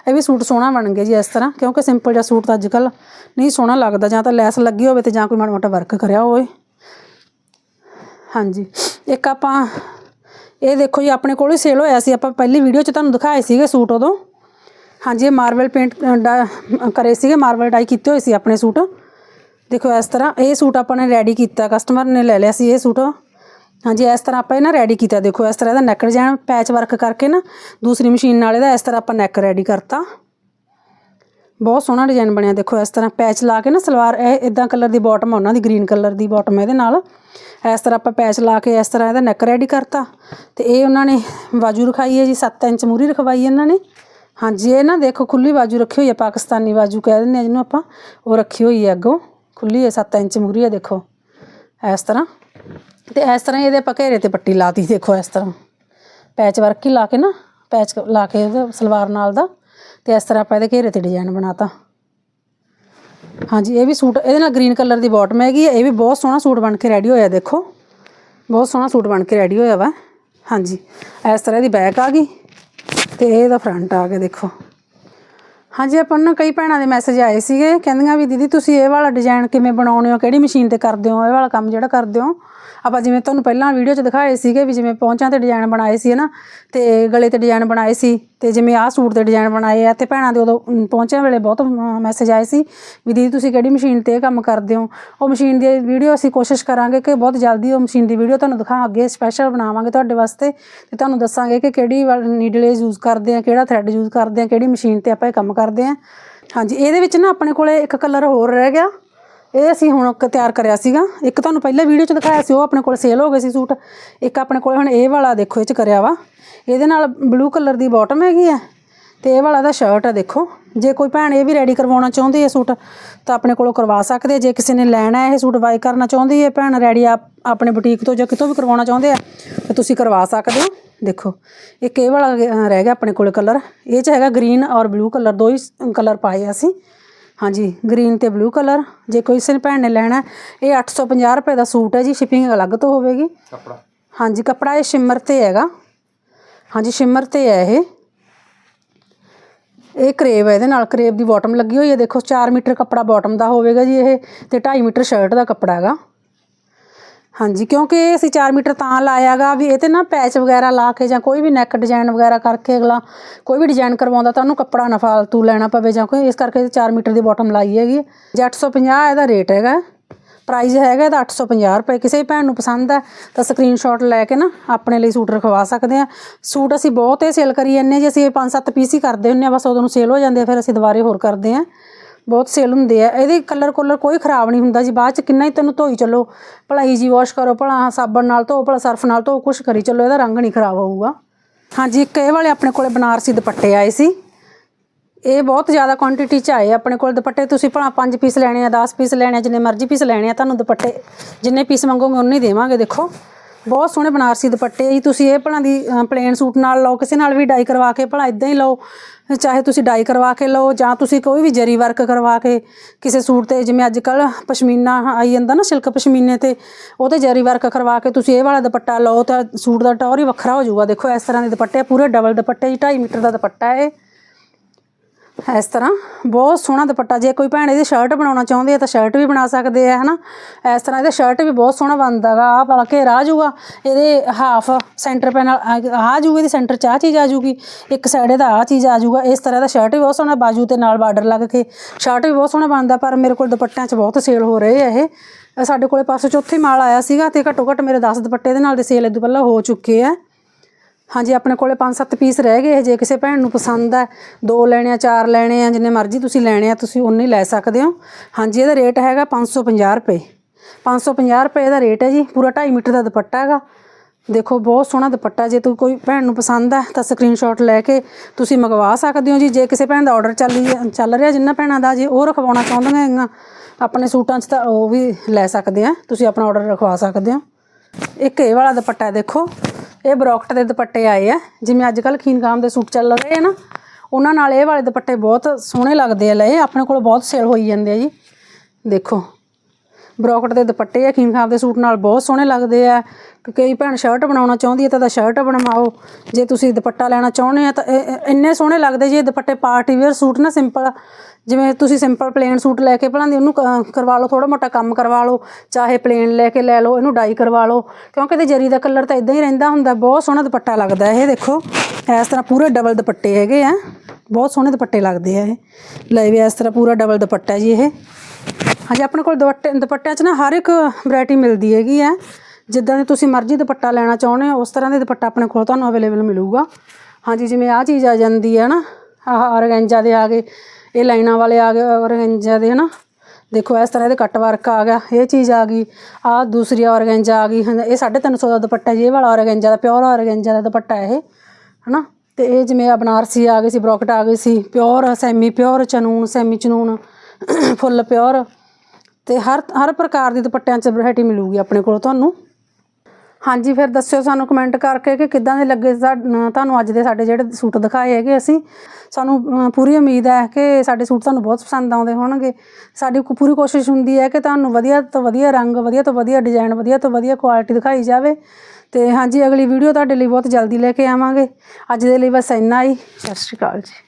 ਇਹ ਵੀ ਸੂਟ ਸੋਹਣਾ ਬਣ ਗਿਆ ਜੀ ਇਸ ਤਰ੍ਹਾਂ, ਕਿਉਂਕਿ ਸਿੰਪਲ ਜਿਹਾ ਸੂਟ ਤਾਂ ਅੱਜ ਕੱਲ ਨਹੀਂ ਸੋਹਣਾ ਲੱਗਦਾ, ਜਾਂ ਤਾਂ ਲੈਸ ਲੱਗੀ ਹੋਵੇ ਤੇ ਜਾਂ ਕੋਈ ਮਾੜਾ ਮੋਟਾ ਵਰਕ ਕਰਿਆ ਹੋਵੇ। ਹਾਂਜੀ, ਇੱਕ ਆਪਾਂ ਇਹ ਦੇਖੋ ਜੀ, ਆਪਣੇ ਕੋਲ ਹੀ ਸੇਲ ਹੋਇਆ ਸੀ। ਆਪਾਂ ਪਹਿਲੀ ਵੀਡੀਓ 'ਚ ਤੁਹਾਨੂੰ ਦਿਖਾਏ ਸੀਗੇ ਸੂਟ ਉਦੋਂ। ਹਾਂਜੀ, ਇਹ ਮਾਰਬਲ ਪੇਂਟ ਕਰੇ ਸੀਗੇ ਮਾਰਬਲ ਡਾਈ ਕੀਤੇ ਹੋਏ ਸੀ ਆਪਣੇ ਸੂਟ। ਦੇਖੋ, ਇਸ ਤਰ੍ਹਾਂ ਇਹ ਸੂਟ ਆਪਾਂ ਨੇ ਰੈਡੀ ਕੀਤਾ। ਕਸਟਮਰ ਨੇ ਲੈ ਲਿਆ ਸੀ ਇਹ ਸੂਟ। ਹਾਂਜੀ, ਇਸ ਤਰ੍ਹਾਂ ਆਪਾਂ ਇਹ ਨਾ ਰੈਡੀ ਕੀਤਾ। ਦੇਖੋ, ਇਸ ਤਰ੍ਹਾਂ ਇਹਦਾ ਨੈਕ ਡਿਜ਼ਾਈਨ ਪੈਚ ਵਰਕ ਕਰਕੇ ਨਾ, ਦੂਸਰੀ ਮਸ਼ੀਨ ਨਾਲ ਇਹਦਾ ਇਸ ਤਰ੍ਹਾਂ ਆਪਾਂ ਨੈਕ ਰੈਡੀ ਕਰਤਾ। ਬਹੁਤ ਸੋਹਣਾ ਡਿਜ਼ਾਈਨ ਬਣਿਆ। ਦੇਖੋ, ਇਸ ਤਰ੍ਹਾਂ ਪੈਚ ਲਾ ਕੇ ਨਾ ਸਲਵਾਰ, ਇਹ ਇਦਾਂ ਕਲਰ ਦੀ ਬਾਟਮ ਆ ਉਹਨਾਂ ਦੀ ਗ੍ਰੀਨ ਕਲਰ ਦੀ ਬਾਟਮ ਇਹਦੇ ਨਾਲ। ਇਸ ਤਰ੍ਹਾਂ ਆਪਾਂ ਪੈਚ ਲਾ ਕੇ ਇਸ ਤਰ੍ਹਾਂ ਇਹਦਾ ਨੈਕ ਰੈਡੀ ਕਰਤਾ। ਤੇ ਇਹ ਉਹਨਾਂ ਨੇ ਬਾਜੂ ਰਖਾਈ ਹੈ ਜੀ 7 ਇੰਚ ਮੂਰੀ ਰਖਵਾਈ ਇਹਨਾਂ ਨੇ। ਹਾਂਜੀ, ਇਹ ਨਾ ਦੇਖੋ, ਖੁੱਲੀ ਬਾਜੂ ਰੱਖੀ ਹੋਈ ਹੈ ਪਾਕਿਸਤਾਨੀ ਬਾਜੂ ਕਹਿ ਦਿੰਦੇ ਆ ਜਿਹਨੂੰ ਆਪਾਂ। ਉਹ ਰੱਖੀ ਹੋਈ ਹੈ ਅੱਗੋਂ, ਖੁੱਲੀ ਹੈ 7 ਇੰਚ ਮੂਰੀ ਹੈ ਦੇਖੋ। ਇਸ ਤਰ੍ਹਾਂ। ਤੇ ਇਸ ਤਰ੍ਹਾਂ ਇਹਦੇ ਆਪਾਂ ਘੇਰੇ ਤੇ ਪੱਟੀ ਲਾਤੀ, ਦੇਖੋ ਇਸ ਤਰ੍ਹਾਂ। ਪੈਚ ਵਰਕ ਹੀ ਲਾ ਕੇ ਨਾ ਪੈਚ ਲਾ ਕੇ ਉਹਦੇ ਸਲਵਾਰ ਨਾਲ ਦਾ। ਤੇ ਇਸ ਤਰ੍ਹਾਂ ਆਪਾਂ ਇਹਦੇ ਘੇਰੇ ਤੇ ਡਿਜ਼ਾਈਨ ਬਣਾਤਾ। ਹਾਂਜੀ, ਇਹ ਵੀ ਸੂਟ, ਇਹਦੇ ਨਾਲ ਗ੍ਰੀਨ ਕਲਰ ਦੀ ਬਾਟਮ ਹੈਗੀ ਹੈ, ਇਹ ਵੀ ਬਹੁਤ ਸੋਹਣਾ ਸੂਟ ਬਣ ਕੇ ਰੈਡੀ ਹੋਇਆ, ਦੇਖੋ। ਬਹੁਤ ਸੋਹਣਾ ਸੂਟ ਬਣ ਕੇ ਰੈਡੀ ਹੋਇਆ ਵਾ। ਹਾਂਜੀ, ਇਸ ਤਰ੍ਹਾਂ ਦੀ ਬੈਕ ਆ ਗਈ ਤੇ ਇਹਦਾ ਫਰੰਟ ਆ ਗਿਆ, ਦੇਖੋ। ਹਾਂਜੀ, ਆਪਾਂ ਨੂੰ ਨਾ ਕਈ ਭੈਣਾਂ ਦੇ ਮੈਸੇਜ ਆਏ ਸੀਗੇ, ਕਹਿੰਦੀਆਂ ਵੀ ਦੀਦੀ ਤੁਸੀਂ ਇਹ ਵਾਲਾ ਡਿਜ਼ਾਈਨ ਕਿਵੇਂ ਬਣਾਉਣੇ ਹੋ, ਕਿਹੜੀ ਮਸ਼ੀਨ ਤੇ ਕਰਦੇ ਹੋ, ਇਹ ਵਾਲਾ ਕੰਮ ਜਿਹੜਾ ਕਰਦੇ ਹੋ। ਆਪਾਂ ਜਿਵੇਂ ਤੁਹਾਨੂੰ ਪਹਿਲਾਂ ਵੀਡੀਓ 'ਚ ਦਿਖਾਏ ਸੀਗੇ ਵੀ ਜਿਵੇਂ ਪਹੁੰਚਾਂ ਤੇ ਡਿਜ਼ਾਈਨ ਬਣਾਏ ਸੀ ਹਨਾ ਤੇ ਗਲੇ ਤੇ ਡਿਜ਼ਾਈਨ ਬਣਾਏ ਸੀ, ਤੇ ਜਿਵੇਂ ਆਹ ਸੂਟ ਤੇ ਡਿਜ਼ਾਈਨ ਬਣਾਏ ਆ ਤੇ ਭੈਣਾਂ ਦੇ ਉਦੋਂ ਪਹੁੰਚਿਆਂ ਵੇਲੇ ਬਹੁਤ ਮੈਸੇਜ ਆਏ ਸੀ ਵੀ ਦੀਦੀ ਤੁਸੀਂ ਕਿਹੜੀ ਮਸ਼ੀਨ ਤੇ ਇਹ ਕੰਮ ਕਰਦੇ ਹੋ? ਉਹ ਮਸ਼ੀਨ ਦੀ ਵੀਡੀਓ ਅਸੀਂ ਕੋਸ਼ਿਸ਼ ਕਰਾਂਗੇ ਕਿ ਬਹੁਤ ਜਲਦੀ ਉਹ ਮਸ਼ੀਨ ਦੀ ਵੀਡੀਓ ਤੁਹਾਨੂੰ ਦਿਖਾ, ਅੱਗੇ ਸਪੈਸ਼ਲ ਬਣਾਵਾਂਗੇ ਤੁਹਾਡੇ ਵਾਸਤੇ ਤੇ ਤੁਹਾਨੂੰ ਦੱਸਾਂਗੇ ਕਿ ਕਿਹੜੀ ਨੀਡਲੇ ਯੂਜ਼ ਕਰਦੇ ਆ, ਕਿਹੜਾ ਥ੍ਰੈਡ ਯੂਜ਼ ਕਰਦੇ ਆ, ਕਿਹੜੀ ਮਸ਼ੀਨ ਤੇ ਆਪਾਂ ਇਹ ਕੰਮ ਕਰਦੇ ਆ। ਹਾਂਜੀ, ਇਹਦੇ ਵਿੱਚ ਨਾ ਆਪਣੇ ਕੋਲੇ ਇੱਕ ਕਲਰ ਹੋਰ ਰਹਿ ਗਿਆ। ਇਹ ਅਸੀਂ ਹੁਣ ਕ- ਤਿਆਰ ਕਰਿਆ ਸੀਗਾ। ਇੱਕ ਤੁਹਾਨੂੰ ਪਹਿਲਾਂ ਵੀਡੀਓ 'ਚ ਦਿਖਾਇਆ ਸੀ, ਉਹ ਆਪਣੇ ਕੋਲ ਸੇਲ ਹੋ ਗਏ ਸੀ ਸੂਟ। ਇੱਕ ਆਪਣੇ ਕੋਲ ਹੁਣ ਇਹ ਵਾਲਾ ਦੇਖੋ, ਇਹ 'ਚ ਕਰਿਆ ਵਾ। ਇਹਦੇ ਨਾਲ ਬਲੂ ਕਲਰ ਦੀ ਬਾਟਮ ਹੈਗੀ ਆ। ਤੇ ਇਹ ਵਾਲਾ ਦਾ ਸ਼ਰਟ ਆ ਦੇਖੋ। ਜੇ ਕੋਈ ਭੈਣ ਇਹ ਵੀ ਰੈਡੀ ਕਰਵਾਉਣਾ ਚਾਹੁੰਦੀ ਹੈ ਸੂਟ, ਤਾਂ ਆਪਣੇ ਕੋਲੋਂ ਕਰਵਾ ਸਕਦੇ ਜੇ ਕਿਸੇ ਨੇ ਲੈਣਾ ਹੈ ਇਹ ਸੂਟ ਬਾਈ ਕਰਨਾ ਚਾਹੁੰਦੀ ਹੈ ਭੈਣ ਰੈਡੀ ਆਪ, ਆਪਣੇ ਬੁਟੀਕ ਤੋਂ ਜਾਂ ਕਿਤੋਂ ਵੀ ਕਰਵਾਉਣਾ ਚਾਹੁੰਦੇ ਆ, ਤਾਂ ਤੁਸੀਂ ਕਰਵਾ ਸਕਦੇ ਹੋ। ਦੇਖੋ ਇਹ ਵਾਲਾ ਅ, ਰਹਿ ਗਿਆ ਆਪਣੇ ਕੋਲ ਕਲਰ ਇਹ 'ਚ ਹੈਗਾ ਗ੍ਰੀਨ ਔਰ ਬਲੂ ਕਲਰ ਦੋ ਹੀ ਕਲਰ ਪਾਏ ਅਸੀਂ। ਹਾਂਜੀ ਗ੍ਰੀਨ ਤੇ ਬਲੂ ਕਲਰ ਜੇ ਕੋਈ ਕਿਸੇ ਨੇ ਭੈਣ ਨੇ ਲੈਣਾ ਇਹ 850 ਰੁਪਏ ਦਾ ਸੂਟ ਹੈ ਜੀ ਸ਼ਿਪਿੰਗ ਅਲੱਗ ਤੋਂ ਹੋਵੇਗੀ। ਕੱਪੜਾ? ਹਾਂਜੀ ਕੱਪੜਾ ਇਹ ਸ਼ਿਮਰ ਤੇ ਹੈਗਾ। ਹਾਂਜੀ ਸ਼ਿਮਰ ਤੇ ਹੈ ਇਹ। ਇਹ ਕਰੇਵ ਹੈ ਇਹਦੇ ਨਾਲ ਕਰੇਵ ਦੀ ਬਾਟਮ ਲੱਗੀ ਹੋਈ ਹੈ। ਦੇਖੋ 4 ਮੀਟਰ ਕੱਪੜਾ ਬਾਟਮ ਦਾ ਹੋਵੇਗਾ ਜੀ ਇਹ ਤੇ 2.5 ਮੀਟਰ ਸ਼ਰਟ ਦਾ ਕੱਪੜਾ ਹੈਗਾ। ਹਾਂਜੀ, ਕਿਉਂਕਿ ਅਸੀਂ 4 ਮੀਟਰ ਤਾਂ ਲਾਇਆਗਾ ਵੀ ਇਹ ਤੇ ਨਾ ਪੈਚ ਵਗੈਰਾ ਲਾ ਕੇ ਜਾਂ ਕੋਈ ਵੀ ਨੈਕ ਡਿਜ਼ਾਈਨ ਵਗੈਰਾ ਕਰਕੇ ਅਗਲਾ ਕੋਈ ਵੀ ਡਿਜ਼ਾਈਨ ਕਰਵਾਉਂਦਾ ਤਾਂ ਉਹਨੂੰ ਕੱਪੜਾ ਨਾ ਫਾਲਤੂ ਲੈਣਾ ਪਵੇ ਜਾਂ ਕੋਈ, ਇਸ ਕਰਕੇ 4 ਮੀਟਰ ਦੀ ਬਾਟਮ ਲਾਈ ਹੈਗੀ ਹੈ। ਜੇ 850 ਇਹਦਾ ਰੇਟ ਹੈਗਾ। ਪ੍ਰਾਈਸ ਹੈਗਾ ਇਹਦਾ 850 ਰੁਪਏ। ਕਿਸੇ ਵੀ ਭੈਣ ਨੂੰ ਪਸੰਦ ਹੈ ਤਾਂ ਸਕਰੀਨਸ਼ਾਟ ਲੈ ਕੇ ਨਾ ਆਪਣੇ ਲਈ ਸੂਟ ਰਖਵਾ ਸਕਦੇ ਆ ਸੂਟ ਅਸੀਂ ਬਹੁਤ ਹੀ ਸੇਲ ਕਰੀ ਜਾਂਦੇ ਜੇ ਅਸੀਂ 5-7 ਪੀਸ ਹੀ ਕਰਦੇ ਹੁੰਨੇ ਆ ਬਸ ਉਦੋਂ ਨੂੰ ਸੇਲ ਹੋ ਜਾਂਦੇ ਆ, ਫਿਰ ਅਸੀਂ ਦੁਬਾਰੇ ਹੋਰ ਕਰਦੇ ਆ ਬਹੁਤ ਸੇਲ ਹੁੰਦੇ ਆ। ਇਹਦੇ ਕਲਰ ਕੋਲਰ ਕੋਈ ਖਰਾਬ ਨਹੀਂ ਹੁੰਦਾ ਜੀ। ਬਾਅਦ ਚ ਕਿੰਨਾ ਹੀ ਤੈਨੂੰ ਧੋਈ ਚੱਲੋ। ਭਲਾ ਜੀ ਵਾਸ਼ ਕਰੋ, ਭਲਾ ਸਾਬਣ ਨਾਲ ਧੋ, ਭਲਾ ਸਰਫ ਨਾਲ ਧੋ, ਕੁਛ ਕਰੀ ਚੱਲੋ, ਇਹਦਾ ਰੰਗ ਨਹੀਂ ਖਰਾਬ ਹੋਊਗਾ। ਹਾਂਜੀ, ਇੱਕ ਇਹ ਵਾਲੇ ਆਪਣੇ ਕੋਲੇ ਬਨਾਰਸੀ ਦੁਪੱਟੇ ਆਏ ਸੀ। ਇਹ ਬਹੁਤ ਜ਼ਿਆਦਾ ਕੁਆਂਟੀਟੀ ਚ ਆਏ ਆਪਣੇ ਕੋਲ ਦੁਪੱਟੇ। ਤੁਸੀਂ ਭਲਾ 5 ਪੀਸ ਲੈਣੇ ਆ 10 ਪੀਸ ਲੈਣੇ ਆ, ਜਿੰਨੇ ਮਰਜ਼ੀ ਪੀਸ ਲੈਣੇ ਆ, ਤੁਹਾਨੂੰ ਦੁਪੱਟੇ ਜਿੰਨੇ ਪੀਸ ਮੰਗੋਗੇ ਉਨੇ ਹੀ ਦੇਵਾਂਗੇ, ਦੇਖੋ। ਬਹੁਤ ਸੋਹਣੇ ਬਨਾਰਸੀ ਦੁਪੱਟੇ ਜੀ। ਤੁਸੀਂ ਇਹ ਭਲਾ ਦੀ ਪਲੇਨ ਸੂਟ ਨਾਲ ਲਓ, ਕਿਸੇ ਨਾਲ ਵੀ ਡਾਈ ਕਰਵਾ ਕੇ ਭਲਾ ਇਦਾਂ ਹੀ ਲਓ। ਚਾਹੇ ਤੁਸੀਂ ਡਾਈ ਕਰਵਾ ਕੇ ਲਓ, ਜਾਂ ਤੁਸੀਂ ਕੋਈ ਵੀ ਜਰੀ ਵਰਕ ਕਰਵਾ ਕੇ ਕਿਸੇ ਸੂਟ ਤੇ, ਜਿਵੇਂ ਅੱਜ ਕੱਲ ਪਸ਼ਮੀਨਾ ਆਈ ਜਾਂਦਾ ਨਾ ਸਿਲਕ ਪਸ਼ਮੀਨੇ ਤੇ ਉਹ ਤੇ ਜਰੀ ਵਰਕ ਕਰਵਾ ਕੇ ਤੁਸੀਂ ਇਹ ਵਾਲਾ ਦੁਪੱਟਾ ਲਓ ਤਾਂ ਸੂਟ ਦਾ ਟੌਰ ਹੀ ਵੱਖਰਾ ਹੋ ਜਾਊਗਾ। ਦੇਖੋ, ਇਸ ਤਰ੍ਹਾਂ ਦੇ ਦੁਪੱਟੇ ਪੂਰੇ ਡਬਲ ਦੁਪੱਟੇ ਜੀ 2.5 ਮੀਟਰ ਦਾ ਦੁਪੱਟਾ ਹੈ ਇਹ। ਇਸ ਤਰ੍ਹਾਂ ਬਹੁਤ ਸੋਹਣਾ ਦੁਪੱਟਾ। ਜੇ ਕੋਈ ਭੈਣ ਇਹਦੀ ਸ਼ਰਟ ਬਣਾਉਣਾ ਚਾਹੁੰਦੀ ਹੈ ਤਾਂ ਸ਼ਰਟ ਵੀ ਬਣਾ ਸਕਦੇ ਆ ਹਨਾ? ਇਸ ਤਰ੍ਹਾਂ ਇਹਦਾ ਸ਼ਰਟ ਵੀ ਬਹੁਤ ਸੋਹਣਾ ਬਣਦਾ ਗਾ। ਆਹ ਵਾਲਾ ਘੇਰਾ ਆ ਜਾਊਗਾ ਇਹਦੇ ਹਾਫ ਸੈਂਟਰ ਪੈ ਨਾਲ ਆ ਜਾਊਗੀ ਇਹਦੇ ਸੈਂਟਰ 'ਚ ਆਹ ਚੀਜ਼ ਆ ਜਾਊਗੀ ਇੱਕ ਸਾਈਡ ਇਹਦਾ ਆਹ ਚੀਜ਼ ਆ ਜਾਊਗਾ ਇਸ ਤਰ੍ਹਾਂ ਦਾ ਸ਼ਰਟ ਵੀ ਬਹੁਤ ਸੋਹਣਾ, ਬਾਜੂ ਤੇ ਨਾਲ ਬਾਰਡਰ ਲੱਗ ਕੇ ਸ਼ਰਟ ਵੀ ਬਹੁਤ ਸੋਹਣਾ ਬਣਦਾ, ਪਰ ਮੇਰੇ ਕੋਲ ਦੁਪੱਟਿਆਂ 'ਚ ਬਹੁਤ ਸੇਲ ਹੋ ਰਹੇ ਆ ਇਹ। ਇਹ ਸਾਡੇ ਕੋਲੇ ਪਾਸੋਂ ਚੌਥੇ ਮਾਲ ਆਇਆ ਸੀਗਾ ਤੇ ਘੱਟੋ ਘੱਟ ਮੇਰੇ 10 ਦੁਪੱਟੇ ਦੇ ਨਾਲ ਦੇ ਸੇਲ ਇਦੋਂ ਪਹਿਲਾਂ ਹੋ ਚੁੱਕੇ ਆ। ਹਾਂਜੀ, ਆਪਣੇ ਕੋਲੇ 5-7 ਪੀਸ ਰਹਿ ਗਏ, ਜੇ ਕਿਸੇ ਭੈਣ ਨੂੰ ਪਸੰਦ ਹੈ, ਦੋ ਲੈਣੇ ਆ, ਚਾਰ ਲੈਣੇ ਆ, ਜਿੰਨੇ ਮਰਜ਼ੀ ਤੁਸੀਂ ਲੈਣੇ ਆ, ਤੁਸੀਂ ਉਨੇ ਲੈ ਸਕਦੇ ਹੋ। ਹਾਂਜੀ, ਇਹਦਾ ਰੇਟ ਹੈਗਾ 550 ਰੁਪਏ। 550 ਰੁਪਏ ਦਾ ਰੇਟ ਹੈ ਜੀ, ਪੂਰਾ 2.5 ਮੀਟਰ ਦਾ ਦੁਪੱਟਾ ਹੈਗਾ। ਦੇਖੋ, ਬਹੁਤ ਸੋਹਣਾ ਦੁਪੱਟਾ, ਜੇ ਤੂੰ ਕੋਈ ਭੈਣ ਨੂੰ ਪਸੰਦ ਹੈ, ਤਾਂ ਸਕਰੀਨਸ਼ਾਟ ਲੈ ਕੇ ਤੁਸੀਂ ਮੰਗਵਾ ਸਕਦੇ ਹੋ ਜੀ। ਜੇ ਕਿਸੇ ਭੈਣ ਦਾ ਆਰਡਰ ਚੱਲੀ ਚੱਲ ਰਿਹਾ, ਜਿੰਨਾ ਭੈਣਾਂ ਦਾ, ਜੇ ਉਹ ਰਖਵਾਉਣਾ ਚਾਹੁੰਦੀਆਂ ਹੈਗੀਆਂ, ਆਪਣੇ ਸੂਟਾਂ 'ਚ ਤਾਂ ਉਹ ਵੀ ਲੈ ਸਕਦੇ ਆ। ਤੁਸੀਂ ਆਪਣਾ ਆਰਡਰ ਰਖਵਾ ਸਕਦੇ ਹੋ। ਇੱਕ ਇਹ ਵਾਲਾ ਦੁਪੱਟਾ ਦੇਖੋ। ਇਹ ਬਰੋਕਟ ਦੇ ਦੁਪੱਟੇ ਆਏ ਆ। ਜਿਵੇਂ ਅੱਜ ਕੱਲ ਖੀਨਗਾਮ ਦੇ ਸੂਟ ਚੱਲ ਰਹੇ ਆ ਨਾ, ਉਹਨਾਂ ਨਾਲ ਇਹ ਵਾਲੇ ਦੁਪੱਟੇ ਬਹੁਤ ਸੋਹਣੇ ਲੱਗਦੇ ਆ ਲਏ ਆਪਣੇ ਕੋਲ ਬਹੁਤ ਸੇਲ ਹੋਈ ਜਾਂਦੇ ਆ ਜੀ। ਦੇਖੋ, ਬਰੋਕਟ ਦੇ ਦੁਪੱਟੇ ਆ ਖੀਨਗਾਮ ਦੇ ਸੂਟ ਨਾਲ ਬਹੁਤ ਸੋਹਣੇ ਲੱਗਦੇ ਆ। ਕਿ ਕਈ ਭੈਣ ਸ਼ਰਟ ਬਣਾਉਣਾ ਚਾਹੁੰਦੀ ਹੈ ਤਾਂ ਦਾ ਸ਼ਰਟ ਬਣਵਾਓ। ਜੇ ਤੁਸੀਂ ਦੁਪੱਟਾ ਲੈਣਾ ਚਾਹੁੰਦੇ ਆ ਤਾਂ ਇਹ- ਇੰਨੇ ਸੋਹਣੇ ਲੱਗਦੇ ਜੀ ਦੁਪੱਟੇ ਪਾਰਟੀ ਵੇਅਰ ਸੂਟ ਨਾ ਸਿੰਪਲ ਜਿਵੇਂ ਤੁਸੀਂ ਸਿੰਪਲ ਪਲੇਨ ਸੂਟ ਲੈ ਕੇ ਭਲਾਂਦੀ ਉਹਨੂੰ ਕ- ਕਰਵਾ ਲਓ ਥੋੜਾ ਮੋਟਾ ਕੰਮ ਕਰਵਾ ਲਓ। ਚਾਹੇ ਪਲੇਨ ਲੈ ਕੇ ਲੈ ਲਓ, ਇਹਨੂੰ ਡਾਈ ਕਰਵਾ ਲਓ। ਕਿਉਂਕਿ ਇਹਦੇ ਜਰੀ ਦਾ ਕਲਰ ਤਾਂ ਇਦਾਂ ਹੀ ਰਹਿੰਦਾ ਹੁੰਦਾ, ਬਹੁਤ ਸੋਹਣਾ ਦੁਪੱਟਾ ਲੱਗਦਾ ਇਹ ਦੇਖੋ। ਇਸ ਤਰ੍ਹਾਂ ਪੂਰੇ ਡਬਲ ਦੁਪੱਟੇ ਹੈਗੇ ਆ। ਬਹੁਤ ਸੋਹਣੇ ਦੁਪੱਟੇ ਲੱਗਦੇ ਆ ਇਹ। ਲੈ ਵੀ ਇਸ ਤਰ੍ਹਾਂ ਪੂਰਾ ਡਬਲ ਦੁਪੱਟਾ ਜੀ ਇਹ। ਹਾਂਜੀ, ਆਪਣੇ ਕੋਲ ਦੁਪੱਟੇ, ਦੁਪੱਟਿਆਂ 'ਚ ਨਾ ਹਰ ਇੱਕ ਵੈਰਾਈਟੀ ਮਿਲਦੀ ਹੈਗੀ ਆ। ਜਿੱਦਾਂ ਦੇ ਤੁਸੀਂ ਮਰਜ਼ੀ ਦੁਪੱਟਾ ਲੈਣਾ ਚਾਹੁੰਦੇ ਹੋ, ਉਸ ਤਰ੍ਹਾਂ ਦੇ ਦੁਪੱਟਾ ਆਪਣੇ ਕੋਲ ਤੁਹਾਨੂੰ ਅਵੇਲੇਬਲ ਮਿਲੂਗਾ। ਹਾਂਜੀ, ਜਿਵੇਂ ਆਹ ਚੀਜ਼ ਆ ਜਾਂਦੀ ਹੈ ਨਾ, ਆਹ ਔਰਗੈਂਜਾ ਦੇ ਆ ਗਏ, ਇਹ ਲਾਈਨਾਂ ਵਾਲੇ ਆ ਗਏ ਔਰਗੈਂਜਾ ਦੇ, ਹਨਾ। ਦੇਖੋ, ਇਸ ਤਰ੍ਹਾਂ ਇਹਦੇ ਕੱਟ ਵਰਕ ਆ ਗਿਆ, ਇਹ ਚੀਜ਼ ਆ ਗਈ, ਆਹ ਦੂਸਰੀ ਔਰਗੈਂਜਾ ਆ ਗਈ, ਹਨ- ਇਹ 350 ਦਾ ਦੁਪੱਟਾ ਜੀ ਇਹ ਵਾਲਾ ਔਰਗੈਂਜਾ ਦਾ ਪਿਓਰ ਔਰਗੈਂਜਾ ਦਾ ਦੁਪੱਟਾ ਇਹ, ਹਨਾ। ਤੇ ਇਹ ਜਿਵੇਂ ਆ ਬਨਾਰਸੀ ਆ ਗਈ ਸੀ, ਬਰੋਕਟ ਆ ਗਈ ਸੀ ਪਿਓਰ ਸੈਮੀ ਪਿਓਰ ਚਨੂਨ ਸੈਮੀ ਚਨੂਨ, ਫੁੱਲ ਪਿਓਰ ਤੇ ਹਰ ਹਰ ਪ੍ਰਕਾਰ ਦੀ ਦੁਪੱਟਿਆਂ 'ਚ ਵੈਰਾਈਟੀ ਮਿਲੂਗੀ ਆਪਣੇ ਕੋਲ ਤੁਹਾਨੂੰ। ਹਾਂਜੀ, ਫਿਰ ਦੱਸਿਓ ਸਾਨੂੰ ਕਮੈਂਟ ਕਰਕੇ ਕਿ ਕਿੱਦਾਂ ਦੇ ਲੱਗੇ ਸਾ- ਤੁਹਾਨੂੰ ਅੱਜ ਦੇ ਸਾਡੇ ਜਿਹੜੇ ਸੂਟ ਦਿਖਾਏ ਹੈਗੇ ਅਸੀਂ। ਸਾਨੂੰ ਪੂਰੀ ਉਮੀਦ ਹੈ ਕਿ ਸਾਡੇ ਸੂਟ ਤੁਹਾਨੂੰ ਬਹੁਤ ਪਸੰਦ ਆਉਂਦੇ ਹੋਣਗੇ। ਸਾਡੀ ਪੂਰੀ ਕੋਸ਼ਿਸ਼ ਹੁੰਦੀ ਹੈ ਕਿ ਤੁਹਾਨੂੰ ਵਧੀਆ ਤੋਂ ਵਧੀਆ ਰੰਗ, ਵਧੀਆ ਤੋਂ ਵਧੀਆ ਡਿਜ਼ਾਈਨ ਵਧੀਆ ਤੋਂ ਵਧੀਆ ਕੁਆਲਿਟੀ ਦਿਖਾਈ ਜਾਵੇ। ਤੇ ਹਾਂਜੀ, ਅਗਲੀ ਵੀਡੀਓ ਤੁਹਾਡੇ ਲਈ ਬਹੁਤ ਜਲਦੀ ਲੈ ਕੇ ਆਵਾਂਗੇ। ਅੱਜ ਦੇ ਲਈ ਬਸ ਇੰਨਾ ਹੀ। ਸਤਿ ਸ਼੍ਰੀ ਅਕਾਲ ਜੀ।